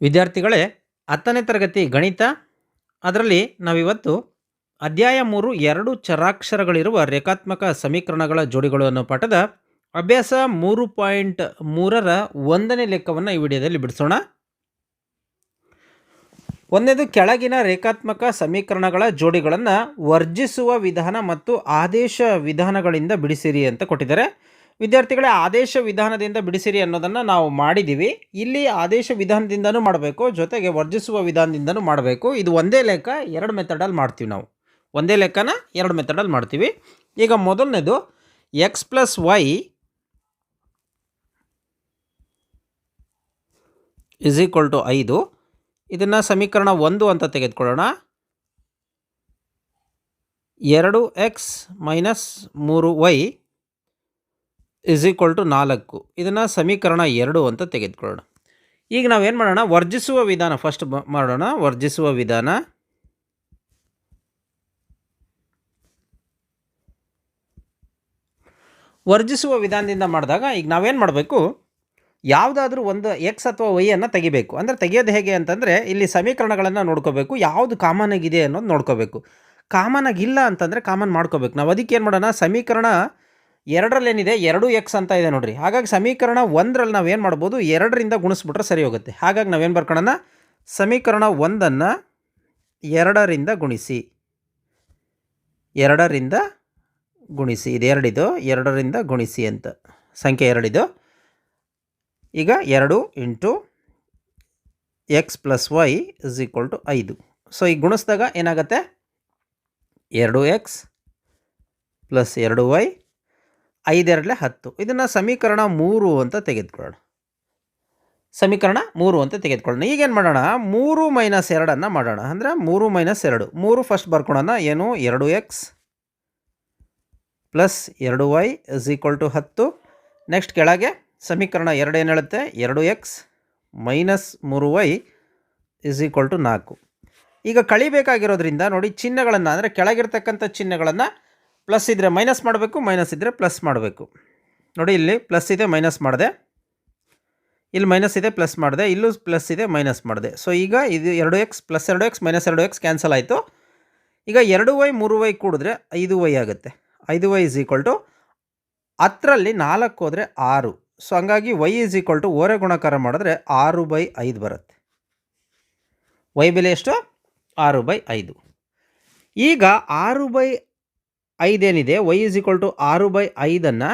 ವಿದ್ಯಾರ್ಥಿಗಳೇ, ಹತ್ತನೇ ತರಗತಿ ಗಣಿತ, ಅದರಲ್ಲಿ ನಾವಿವತ್ತು ಅಧ್ಯಾಯ ಮೂರು, ಎರಡು ಚರಾಕ್ಷರಗಳಿರುವ ರೇಖಾತ್ಮಕ ಸಮೀಕರಣಗಳ ಜೋಡಿಗಳು ಅನ್ನೋ ಪಾಠದ ಅಭ್ಯಾಸ ಮೂರು ಪಾಯಿಂಟ್ ಮೂರರ ಒಂದನೇ ಲೆಕ್ಕವನ್ನು ಈ ವಿಡಿಯೋದಲ್ಲಿ ಬಿಡಿಸೋಣ. ಒಂದನೇದು, ಕೆಳಗಿನ ರೇಖಾತ್ಮಕ ಸಮೀಕರಣಗಳ ಜೋಡಿಗಳನ್ನು ವರ್ಜಿಸುವ ವಿಧಾನ ಮತ್ತು ಆದೇಶ ವಿಧಾನಗಳಿಂದ ಬಿಡಿಸಿರಿ ಅಂತ ಕೊಟ್ಟಿದ್ದಾರೆ. ವಿದ್ಯಾರ್ಥಿಗಳೇ ಆದೇಶ ವಿಧಾನದಿಂದ ಬಿಡಿಸಿರಿ ಅನ್ನೋದನ್ನು ನಾವು ಮಾಡಿದ್ದೀವಿ ಇಲ್ಲಿ ಆದೇಶ ವಿಧಾನದಿಂದನೂ ಮಾಡಬೇಕು, ಜೊತೆಗೆ ವರ್ಜಿಸುವ ವಿಧಾನದಿಂದನೂ ಮಾಡಬೇಕು. ಇದು ಒಂದೇ ಲೆಕ್ಕ, ಎರಡು ಮೆಥಡಲ್ಲಿ ಮಾಡ್ತೀವಿ ನಾವು. ಒಂದೇ ಲೆಕ್ಕನ ಎರಡು ಮೆಥಡಲ್ಲಿ ಮಾಡ್ತೀವಿ. ಈಗ ಮೊದಲನೇದು x plus y is equal to ಐದು. ಇದನ್ನು ಸಮೀಕರಣ ಒಂದು ಅಂತ ತೆಗೆದುಕೊಳ್ಳೋಣ. ಎರಡು ಎಕ್ಸ್ ಮೈನಸ್ ಮೂರು ವೈ ಇಸ್ ಈಕ್ವಲ್ ಟು ನಾಲ್ಕು. ಇದನ್ನು ಸಮೀಕರಣ ಎರಡು ಅಂತ ತೆಗೆದುಕೊಳ್ಳೋಣ. ಈಗ ನಾವೇನು ಮಾಡೋಣ? ವರ್ಜಿಸುವ ವಿಧಾನ ಫಸ್ಟ್ ಮಾಡೋಣ. ವರ್ಜಿಸುವ ವಿಧಾನ. ವರ್ಜಿಸುವ ವಿಧಾನದಿಂದ ಮಾಡಿದಾಗ ಈಗ ನಾವೇನು ಮಾಡಬೇಕು? ಯಾವುದಾದ್ರೂ ಒಂದು ಎಕ್ಸ್ ಅಥವಾ ವೈಯನ್ನು ತೆಗಿಬೇಕು. ಅಂದರೆ ತೆಗೆಯೋದು ಹೇಗೆ ಅಂತಂದರೆ ಇಲ್ಲಿ ಸಮೀಕರಣಗಳನ್ನು ನೋಡ್ಕೋಬೇಕು. ಯಾವುದು ಕಾಮನ್ ಆಗಿದೆ ಅನ್ನೋದು ನೋಡ್ಕೋಬೇಕು. ಕಾಮನ್ ಆಗಿಲ್ಲ ಅಂತಂದರೆ ಕಾಮನ್ ಮಾಡ್ಕೋಬೇಕು. ನಾವು ಅದಕ್ಕೆ ಏನು ಮಾಡೋಣ? ಸಮೀಕರಣ ಎರಡರಲ್ಲಿ ಏನಿದೆ ಎರಡು ಎಕ್ಸ್ ಅಂತ ಇದೆ ನೋಡ್ರಿ. ಹಾಗಾಗಿ ಸಮೀಕರಣ ಒಂದರಲ್ಲಿ ನಾವು ಏನು ಮಾಡ್ಬೋದು? ಎರಡರಿಂದ ಗುಣಿಸ್ಬಿಟ್ರೆ ಸರಿ ಹೋಗುತ್ತೆ. ಹಾಗಾಗಿ ನಾವೇನು ಬರ್ಕೊಳ್ಳೋಣ ಸಮೀಕರಣ ಒಂದನ್ನು ಎರಡರಿಂದ ಗುಣಿಸಿ. ಎರಡರಿಂದ ಗುಣಿಸಿ. ಇದು ಎರಡಿದು. ಎರಡರಿಂದ ಗುಣಿಸಿ ಅಂತ. ಸಂಖ್ಯೆ ಎರಡಿದು. ಈಗ ಎರಡು into x plus y is equal to ಐದು. ಸೊ ಈಗ ಗುಣಿಸಿದಾಗ ಏನಾಗುತ್ತೆ? ಎರಡು ಎಕ್ಸ್ ಪ್ಲಸ್ ಎರಡು ವೈ ಐದೆರಡಲೆ ಹತ್ತು. ಇದನ್ನು ಸಮೀಕರಣ ಮೂರು ಅಂತ ತೆಗೆದುಕೊಳ್ಳೋಣ. ಸಮೀಕರಣ ಮೂರು ಅಂತ ತೆಗೆದುಕೊಳ್ಳೋಣ. ಈಗೇನು ಮಾಡೋಣ? ಮೂರು ಮೈನಸ್ ಎರಡನ್ನು ಮಾಡೋಣ. ಅಂದರೆ ಮೂರು ಮೈನಸ್ ಎರಡು. ಮೂರು ಫಸ್ಟ್ ಬರ್ಕೊಳ್ಳೋಣ ಏನು? ಎರಡು ಎಕ್ಸ್ ಪ್ಲಸ್ ಎರಡು ವೈ ಇಸ್ ಈಕ್ವಲ್ ಟು ಹತ್ತು. ನೆಕ್ಸ್ಟ್ ಕೆಳಗೆ ಸಮೀಕರಣ ಎರಡು ಏನು ಹೇಳುತ್ತೆ? ಎರಡು ಎಕ್ಸ್ ಮೈನಸ್ ಮೂರು ವೈ ಇಸ್ ಈಕ್ವಲ್ ಟು ನಾಲ್ಕು. ಈಗ ಕಳಿಬೇಕಾಗಿರೋದ್ರಿಂದ ನೋಡಿ ಚಿಹ್ನೆಗಳನ್ನು, ಅಂದರೆ ಕೆಳಗಿರ್ತಕ್ಕಂಥ ಚಿಹ್ನೆಗಳನ್ನು ಪ್ಲಸ್ ಇದ್ದರೆ ಮೈನಸ್ ಮಾಡಬೇಕು, ಮೈನಸ್ ಇದ್ದರೆ ಪ್ಲಸ್ ಮಾಡಬೇಕು. ನೋಡಿ ಇಲ್ಲಿ ಪ್ಲಸ್ ಇದೆ, ಮೈನಸ್ ಮಾಡಿದೆ. ಇಲ್ಲಿ ಮೈನಸ್ ಇದೆ, ಪ್ಲಸ್ ಮಾಡಿದೆ. ಇಲ್ಲೂ ಪ್ಲಸ್ ಇದೆ, ಮೈನಸ್ ಮಾಡಿದೆ. ಸೊ ಈಗ ಇದು ಎರಡು ಎಕ್ಸ್ ಪ್ಲಸ್ ಎರಡು ಎಕ್ಸ್ ಮೈನಸ್ ಎರಡು ಎಕ್ಸ್ ಕ್ಯಾನ್ಸಲ್ ಆಯಿತು. ಈಗ ಎರಡು ವೈ ಮೂರು ವೈ ಕೂಡಿದ್ರೆ ಐದು ವೈ ಆಗುತ್ತೆ. ಐದು ವೈ ಇಸ್ ಈಕ್ವಲ್ ಟು ಹತ್ತರಲ್ಲಿ ನಾಲ್ಕು ಹೋದರೆ ಆರು. ಸೊ ಹಂಗಾಗಿ ವೈ ಇಸ್ ಈಕ್ವಲ್ ಟು ಓರೆ ಗುಣಕಾರ ಮಾಡಿದ್ರೆ ಆರು ಬೈ ಐದು ಬರುತ್ತೆ. ವೈ ಬೆಲೆ ಎಷ್ಟು? ಆರು ಬೈ ಐದು. ಈಗ ಆರು ಬೈ ಐದೇನಿದೆ? ವೈ ಇಸ್ ಈಕ್ವಲ್ ಟು ಆರು ಬೈ ಐದನ್ನು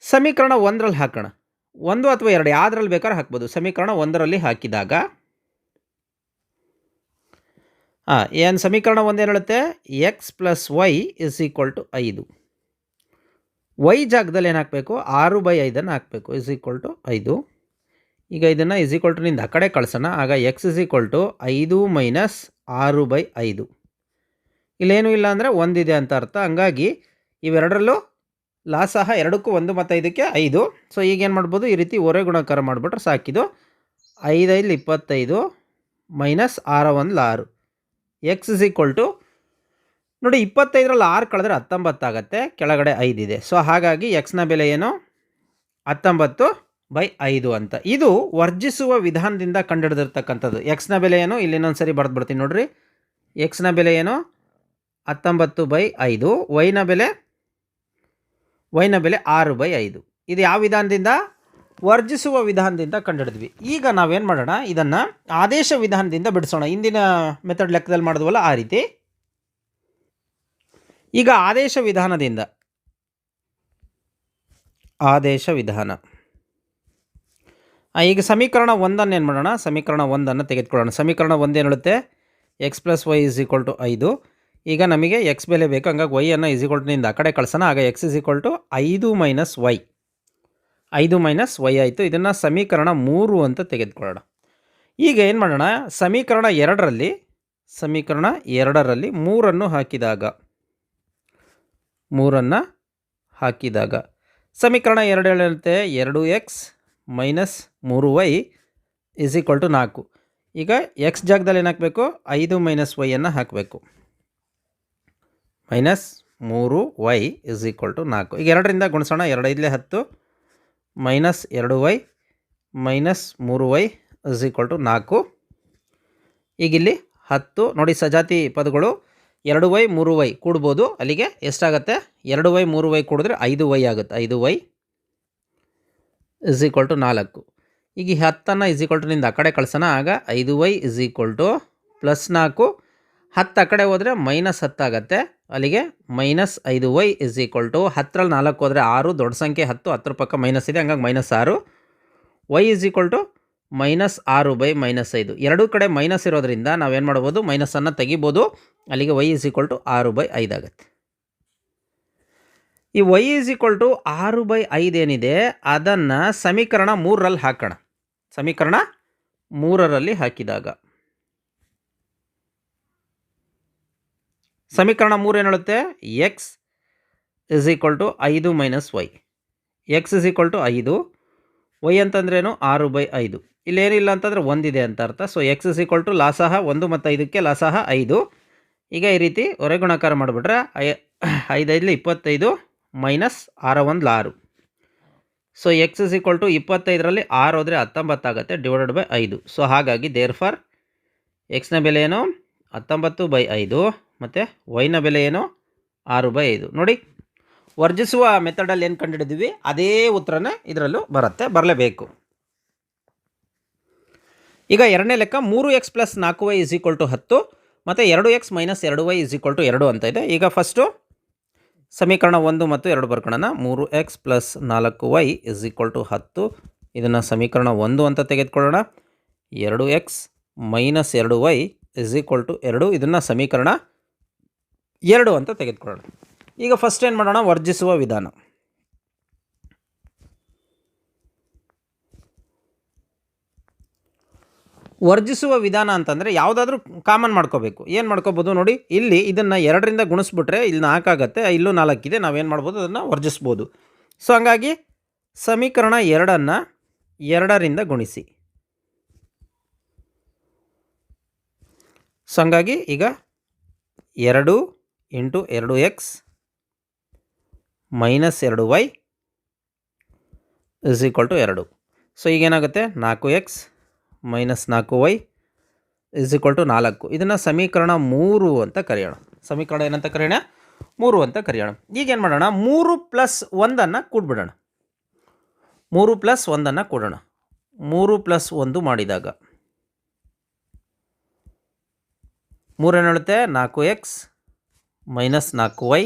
ಸಮೀಕರಣ ಒಂದರಲ್ಲಿ ಹಾಕೋಣ. ಒಂದು ಅಥವಾ ಎರಡು ಯಾವುದ್ರಲ್ಲಿ ಬೇಕಾದ್ರೆ ಹಾಕ್ಬೋದು. ಸಮೀಕರಣ ಒಂದರಲ್ಲಿ ಹಾಕಿದಾಗ ಹಾಂ ಏನು ಸಮೀಕರಣ ಒಂದೇನು ಹೇಳುತ್ತೆ x plus y is equal to ಐದು. ವೈ ಜಾಗದಲ್ಲಿ ಏನು ಹಾಕಬೇಕು? ಆರು ಬೈ ಐದನ್ನು ಹಾಕಬೇಕು. ಇಸ್ ಈಕ್ವಲ್ ಟು ಐದು. ಈಗ ಇದನ್ನು ಇಸ್ ಈಕ್ವಲ್ ಟು ನಿಂದ ಆ ಕಡೆ ಕಳ್ಸೋಣ. ಆಗ ಎಕ್ಸ್ ಇಸ್ ಈಕ್ವಲ್ ಟು ಐದು ಮೈನಸ್ ಆರು ಬೈ ಐದು. ಇಲ್ಲೇನೂ ಇಲ್ಲ ಅಂದರೆ ಒಂದಿದೆ ಅಂತ ಅರ್ಥ. ಹಂಗಾಗಿ ಇವೆರಡರಲ್ಲೂ ಲಾಸಹ ಎರಡಕ್ಕೂ ಒಂದು ಮತ್ತು ಐದಕ್ಕೆ ಐದು. ಸೊ ಈಗೇನು ಮಾಡ್ಬೋದು? ಈ ರೀತಿ ಒರೆ ಗುಣಕಾರ ಮಾಡಿಬಿಟ್ರೆ ಸಾಕಿದು ಐದೈದು ಇಪ್ಪತ್ತೈದು ಮೈನಸ್ ಆರ ಒಂದು ಆರು. ಎಕ್ಸ್ ಇಸ್ ಈಕ್ವಲ್ ಟು ನೋಡಿ ಇಪ್ಪತ್ತೈದರಲ್ಲಿ ಆರು ಕಳೆದ್ರೆ ಹತ್ತೊಂಬತ್ತಾಗತ್ತೆ ಕೆಳಗಡೆ ಐದಿದೆ ಸೊ ಹಾಗಾಗಿ ಎಕ್ಸ್ನ ಬೆಲೆ ಏನು? ಹತ್ತೊಂಬತ್ತು ಬೈ ಐದು ಅಂತ. ಇದು ವರ್ಜಿಸುವ ವಿಧಾನದಿಂದ ಕಂಡುಹಿಡಿದಿರ್ತಕ್ಕಂಥದ್ದು. ಎಕ್ಸ್ನ ಬೆಲೆ ಏನು? ಇಲ್ಲಿ ಇನ್ನೊಂದು ಸರಿ ಬರೆದ್ಬಿಡ್ತೀನಿ ನೋಡಿರಿ. ಎಕ್ಸ್ನ ಬೆಲೆ ಏನು? ಹತ್ತೊಂಬತ್ತು ಬೈ ಐದು ವೈನ ಬೆಲೆ ವೈನ ಬೆಲೆ ಆರು ಬೈ ಐದು. ಇದು ಯಾವ ವಿಧಾನದಿಂದ? ವರ್ಜಿಸುವ ವಿಧಾನದಿಂದ ಕಂಡುಹಿಡಿದ್ವಿ. ಈಗ ನಾವೇನು ಮಾಡೋಣ? ಇದನ್ನು ಆದೇಶ ವಿಧಾನದಿಂದ ಬಿಡಿಸೋಣ. ಇಂದಿನ ಮೆಥಡ್ ಲೆಕ್ಕದಲ್ಲಿ ಮಾಡಿದ್ವಲ್ಲ ಆ ರೀತಿ. ಈಗ ಆದೇಶ ವಿಧಾನದಿಂದ. ಆದೇಶ ವಿಧಾನ. ಈಗ ಸಮೀಕರಣ ಒಂದನ್ನು ಏನು ಮಾಡೋಣ? ಸಮೀಕರಣ ಒಂದನ್ನು ತೆಗೆದುಕೊಳ್ಳೋಣ. ಸಮೀಕರಣ ಒಂದೇನು ಹೇಳುತ್ತೆ? X plus y is equal to ಐದು. ಈಗ ನಮಗೆ ಎಕ್ಸ್ ಬೆಲೆ ಬೇಕು, ಹಂಗಾಗಿ ವೈಯನ್ನು ಇಸ್ ಈಕ್ವಲ್ ಟುನಿಂದ ಆ ಕಡೆ ಕಳ್ಸೋಣ. ಆಗ ಎಕ್ಸ್ ಇಸ್ ಈಕ್ವಲ್ ಟು ಐದು ಮೈನಸ್ ವೈ ಐದು ಮೈನಸ್ ವೈ ಆಯಿತು. ಇದನ್ನು ಸಮೀಕರಣ ಮೂರು ಅಂತ ತೆಗೆದುಕೊಳ್ಳೋಣ. ಈಗ ಏನು ಮಾಡೋಣ? ಸಮೀಕರಣ ಎರಡರಲ್ಲಿ ಸಮೀಕರಣ ಎರಡರಲ್ಲಿ ಮೂರನ್ನು ಹಾಕಿದಾಗ ಮೂರನ್ನು ಹಾಕಿದಾಗ, ಸಮೀಕರಣ ಎರಡು ಹೇಳುತ್ತೆ. ಎರಡು ಎಕ್ಸ್ ಮೈನಸ್ ಮೂರು ವೈ ಇಸ್ ಈಕ್ವಲ್ ಟು ನಾಲ್ಕು. ಈಗ ಎಕ್ಸ್ ಜಾಗದಲ್ಲಿ ಏನು ಹಾಕಬೇಕು? ಐದು ಮೈನಸ್ ವೈಯನ್ನು ಹಾಕಬೇಕು. ಮೈನಸ್ ಮೂರು ವೈ ಇಸ್ ಈಕ್ವಲ್ ಟು ನಾಲ್ಕು. ಈಗ ಎರಡರಿಂದ ಗುಣಿಸೋಣ, ಎರಡೈದಲೇ ಹತ್ತು, ಮೈನಸ್ ಎರಡು ವೈ, ಮೈನಸ್ ಮೂರು ವೈ ಇಸ್ ಈಕ್ವಲ್ ಟು ನಾಲ್ಕು. ಈಗ ಇಲ್ಲಿ ಹತ್ತು, ನೋಡಿ ಸಜಾತಿ ಪದಗಳು, ಎರಡು ವೈ, ಮೂರು ವೈ ಕೂಡ್ಬೋದು. ಅಲ್ಲಿಗೆ ಎಷ್ಟಾಗತ್ತೆ? ಎರಡು ವೈ, ಮೂರು ವೈ ಕೂಡಿದ್ರೆ ಐದು ವೈ ಆಗುತ್ತೆ. ಐದು ವೈ ಇಸ್ ಈಕ್ವಲ್ ಟು ನಾಲ್ಕು. ಈಗ ಈ ಹತ್ತನ್ನು ಇಸ್ ಈಕ್ವಲ್ ಟು ನಿಂದ ಆ ಕಡೆ ಕಳ್ಸೋಣ. ಆಗ ಐದು y is equal to plus ನಾಲ್ಕು. ಹತ್ತು ಆ ಕಡೆ ಹೋದರೆ ಮೈನಸ್ ಹತ್ತಾಗತ್ತೆ ಅಲ್ಲಿಗೆ ಮೈನಸ್ ಐದು ವೈ ಇಸ್ ಈಕ್ವಲ್ ಟು ಹತ್ತರಲ್ಲಿ ನಾಲ್ಕು ಹೋದರೆ ಆರು, ದೊಡ್ಡ ಸಂಖ್ಯೆ ಹತ್ತು, ಹತ್ತರ ಪಕ್ಕ ಮೈನಸ್ ಇದೆ, ಹಂಗಾಗಿ ಮೈನಸ್ ಆರು. Y is equal to minus ಆರು ಬೈ ಮೈನಸ್ ಐದು. ಎರಡೂ ಕಡೆ ಮೈನಸ್ ಇರೋದ್ರಿಂದ ನಾವೇನು ಮಾಡ್ಬೋದು? ಮೈನಸನ್ನು ತೆಗಿಬೋದು. ಅಲ್ಲಿಗೆ ವೈ ಇಸ್ ಈಕ್ವಲ್ ಟು ಆರು ಬೈ ಐದಾಗತ್ತೆ ಈ ವೈ ಇಸ್ ಈಕ್ವಲ್ ಟು ಆರು ಬೈ ಐದು ಏನಿದೆ? ಅದನ್ನು ಸಮೀಕರಣ ಮೂರರಲ್ಲಿ ಹಾಕೋಣ. ಸಮೀಕರಣ ಮೂರರಲ್ಲಿ ಹಾಕಿದಾಗ. ಸಮೀಕರಣ ಮೂರು ಏನು ಹೇಳುತ್ತೆ ಎಕ್ಸ್ ಇಸ್ ಈಕ್ವಲ್ ಟು ಐದು minus y x is equal to ಐದು. ವೈ ಅಂತಂದ್ರೇನು ಆರು ಬೈ ಐದು. ಇಲ್ಲೇನಿಲ್ಲ ಅಂತಂದರೆ ಒಂದಿದೆ ಅಂತ ಅರ್ಥ. So x is equal to ಲಾಸಹ ಒಂದು ಮತ್ತು ಐದಕ್ಕೆ ಲಾಸಹ ಐದು. ಈಗ ಈ ರೀತಿ ಹೊರೆ ಗುಣಾಕಾರ ಮಾಡಿಬಿಟ್ರೆ ಐ ಐದೈದಲಿ ಇಪ್ಪತ್ತೈದು ಮೈನಸ್ ಆರ ಒಂದು ಆರು. So x is equal to ಇಪ್ಪತ್ತೈದರಲ್ಲಿ ಆರು ಹೋದರೆ ಹತ್ತೊಂಬತ್ತಾಗುತ್ತೆ ಡಿವೈಡೆಡ್ ಬೈ ಐದು. ಸೊ ಹಾಗಾಗಿ ದೇರ್ ಫಾರ್ ಎಕ್ಸ್ನ ಬೆಲೆ ಏನು? ಹತ್ತೊಂಬತ್ತು ಬೈ ಐದು. ಮತ್ತು ವೈನ ಬೆಲೆ ಏನು? ಆರು ಬೈ ಐದು. ನೋಡಿ, ವರ್ಜಿಸುವ ಮೆಥಡಲ್ಲಿ ಏನು ಕಂಡುಹಿಡಿದ್ವಿ? ಅದೇ ಉತ್ತರನೇ ಇದರಲ್ಲೂ ಬರುತ್ತೆ, ಬರಲೇಬೇಕು. ಈಗ ಎರಡನೇ ಲೆಕ್ಕ, ಮೂರು ಎಕ್ಸ್ ಪ್ಲಸ್ ನಾಲ್ಕು ವೈ ಇಸ್ ಈಕ್ವಲ್ ಟು ಹತ್ತು, ಮತ್ತು ಎರಡು ಎಕ್ಸ್ ಮೈನಸ್ ಎರಡು ವೈ ಇಸ್ ಈಕ್ವಲ್ ಟು ಎರಡು ಅಂತ ಇದೆ. ಈಗ ಫಸ್ಟು ಸಮೀಕರಣ ಒಂದು ಮತ್ತು ಎರಡು ಬರ್ಕೊಳ್ಳೋಣ. ಮೂರು ಎಕ್ಸ್ ಪ್ಲಸ್ ನಾಲ್ಕು ವೈ ಇಸ್ ಈಕ್ವಲ್ ಟು ಹತ್ತು. ಇದನ್ನು ಸಮೀಕರಣ ಒಂದು ಅಂತ ತೆಗೆದುಕೊಳ್ಳೋಣ. ಎರಡು ಎಕ್ಸ್ ಮೈನಸ್ ಎರಡು ವೈ ಇಸ್ ಈಕ್ವಲ್ ಟು ಎರಡು. ಇದನ್ನು ಸಮೀಕರಣ ಎರಡು ಅಂತ ತೆಗೆದುಕೊಳ್ಳೋಣ. ಈಗ ಫಸ್ಟ್ ಏನು ಮಾಡೋಣ? ವರ್ಜಿಸುವ ವಿಧಾನ. ವರ್ಜಿಸುವ ವಿಧಾನ ಅಂತಂದರೆ ಯಾವುದಾದ್ರೂ ಕಾಮನ್ ಮಾಡ್ಕೋಬೇಕು. ಏನು ಮಾಡ್ಕೋಬೋದು ನೋಡಿ, ಇಲ್ಲಿ ಇದನ್ನು ಎರಡರಿಂದ ಗುಣಿಸ್ಬಿಟ್ರೆ ಇಲ್ಲಿ ನಾಲ್ಕಾಗತ್ತೆ, ಇಲ್ಲೂ ನಾಲ್ಕಿದೆ, ನಾವೇನು ಮಾಡ್ಬೋದು? ಅದನ್ನು ವರ್ಜಿಸ್ಬೋದು. ಸೊ ಹಂಗಾಗಿ ಸಮೀಕರಣ ಎರಡನ್ನು ಎರಡರಿಂದ ಗುಣಿಸಿ. ಸೊ ಹಂಗಾಗಿ ಈಗ ಎರಡು ಇಂಟು ಎರಡು ಎಕ್ಸ್ ಮೈನಸ್ ಎರಡು ವೈ ಇಸ್ ಈಕ್ವಲ್ ಟು ಎರಡು. ಸೊ, ಈಗೇನಾಗುತ್ತೆ? ನಾಲ್ಕು ಎಕ್ಸ್ ಮೈನಸ್ ನಾಲ್ಕು ವೈ ಇಸ್ ಈಕ್ವಲ್ ಟು ನಾಲ್ಕು. ಇದನ್ನು ಸಮೀಕರಣ ಮೂರು ಅಂತ ಕರೆಯೋಣ. ಸಮೀಕರಣ ಏನಂತ ಕರೆಯೋಣ? ಮೂರು ಅಂತ ಕರೆಯೋಣ. ಈಗೇನು ಮಾಡೋಣ? ಮೂರು ಪ್ಲಸ್ ಒಂದನ್ನು ಕೂಡ್ಬಿಡೋಣ. ಮೂರು ಪ್ಲಸ್ ಒಂದನ್ನು ಕೊಡೋಣ. ಮೂರು ಪ್ಲಸ್ ಒಂದು ಮಾಡಿದಾಗ. ಮೂರೇನು ಹೇಳುತ್ತೆ? ನಾಲ್ಕು ಎಕ್ಸ್ ಮೈನಸ್ ನಾಲ್ಕು ವೈ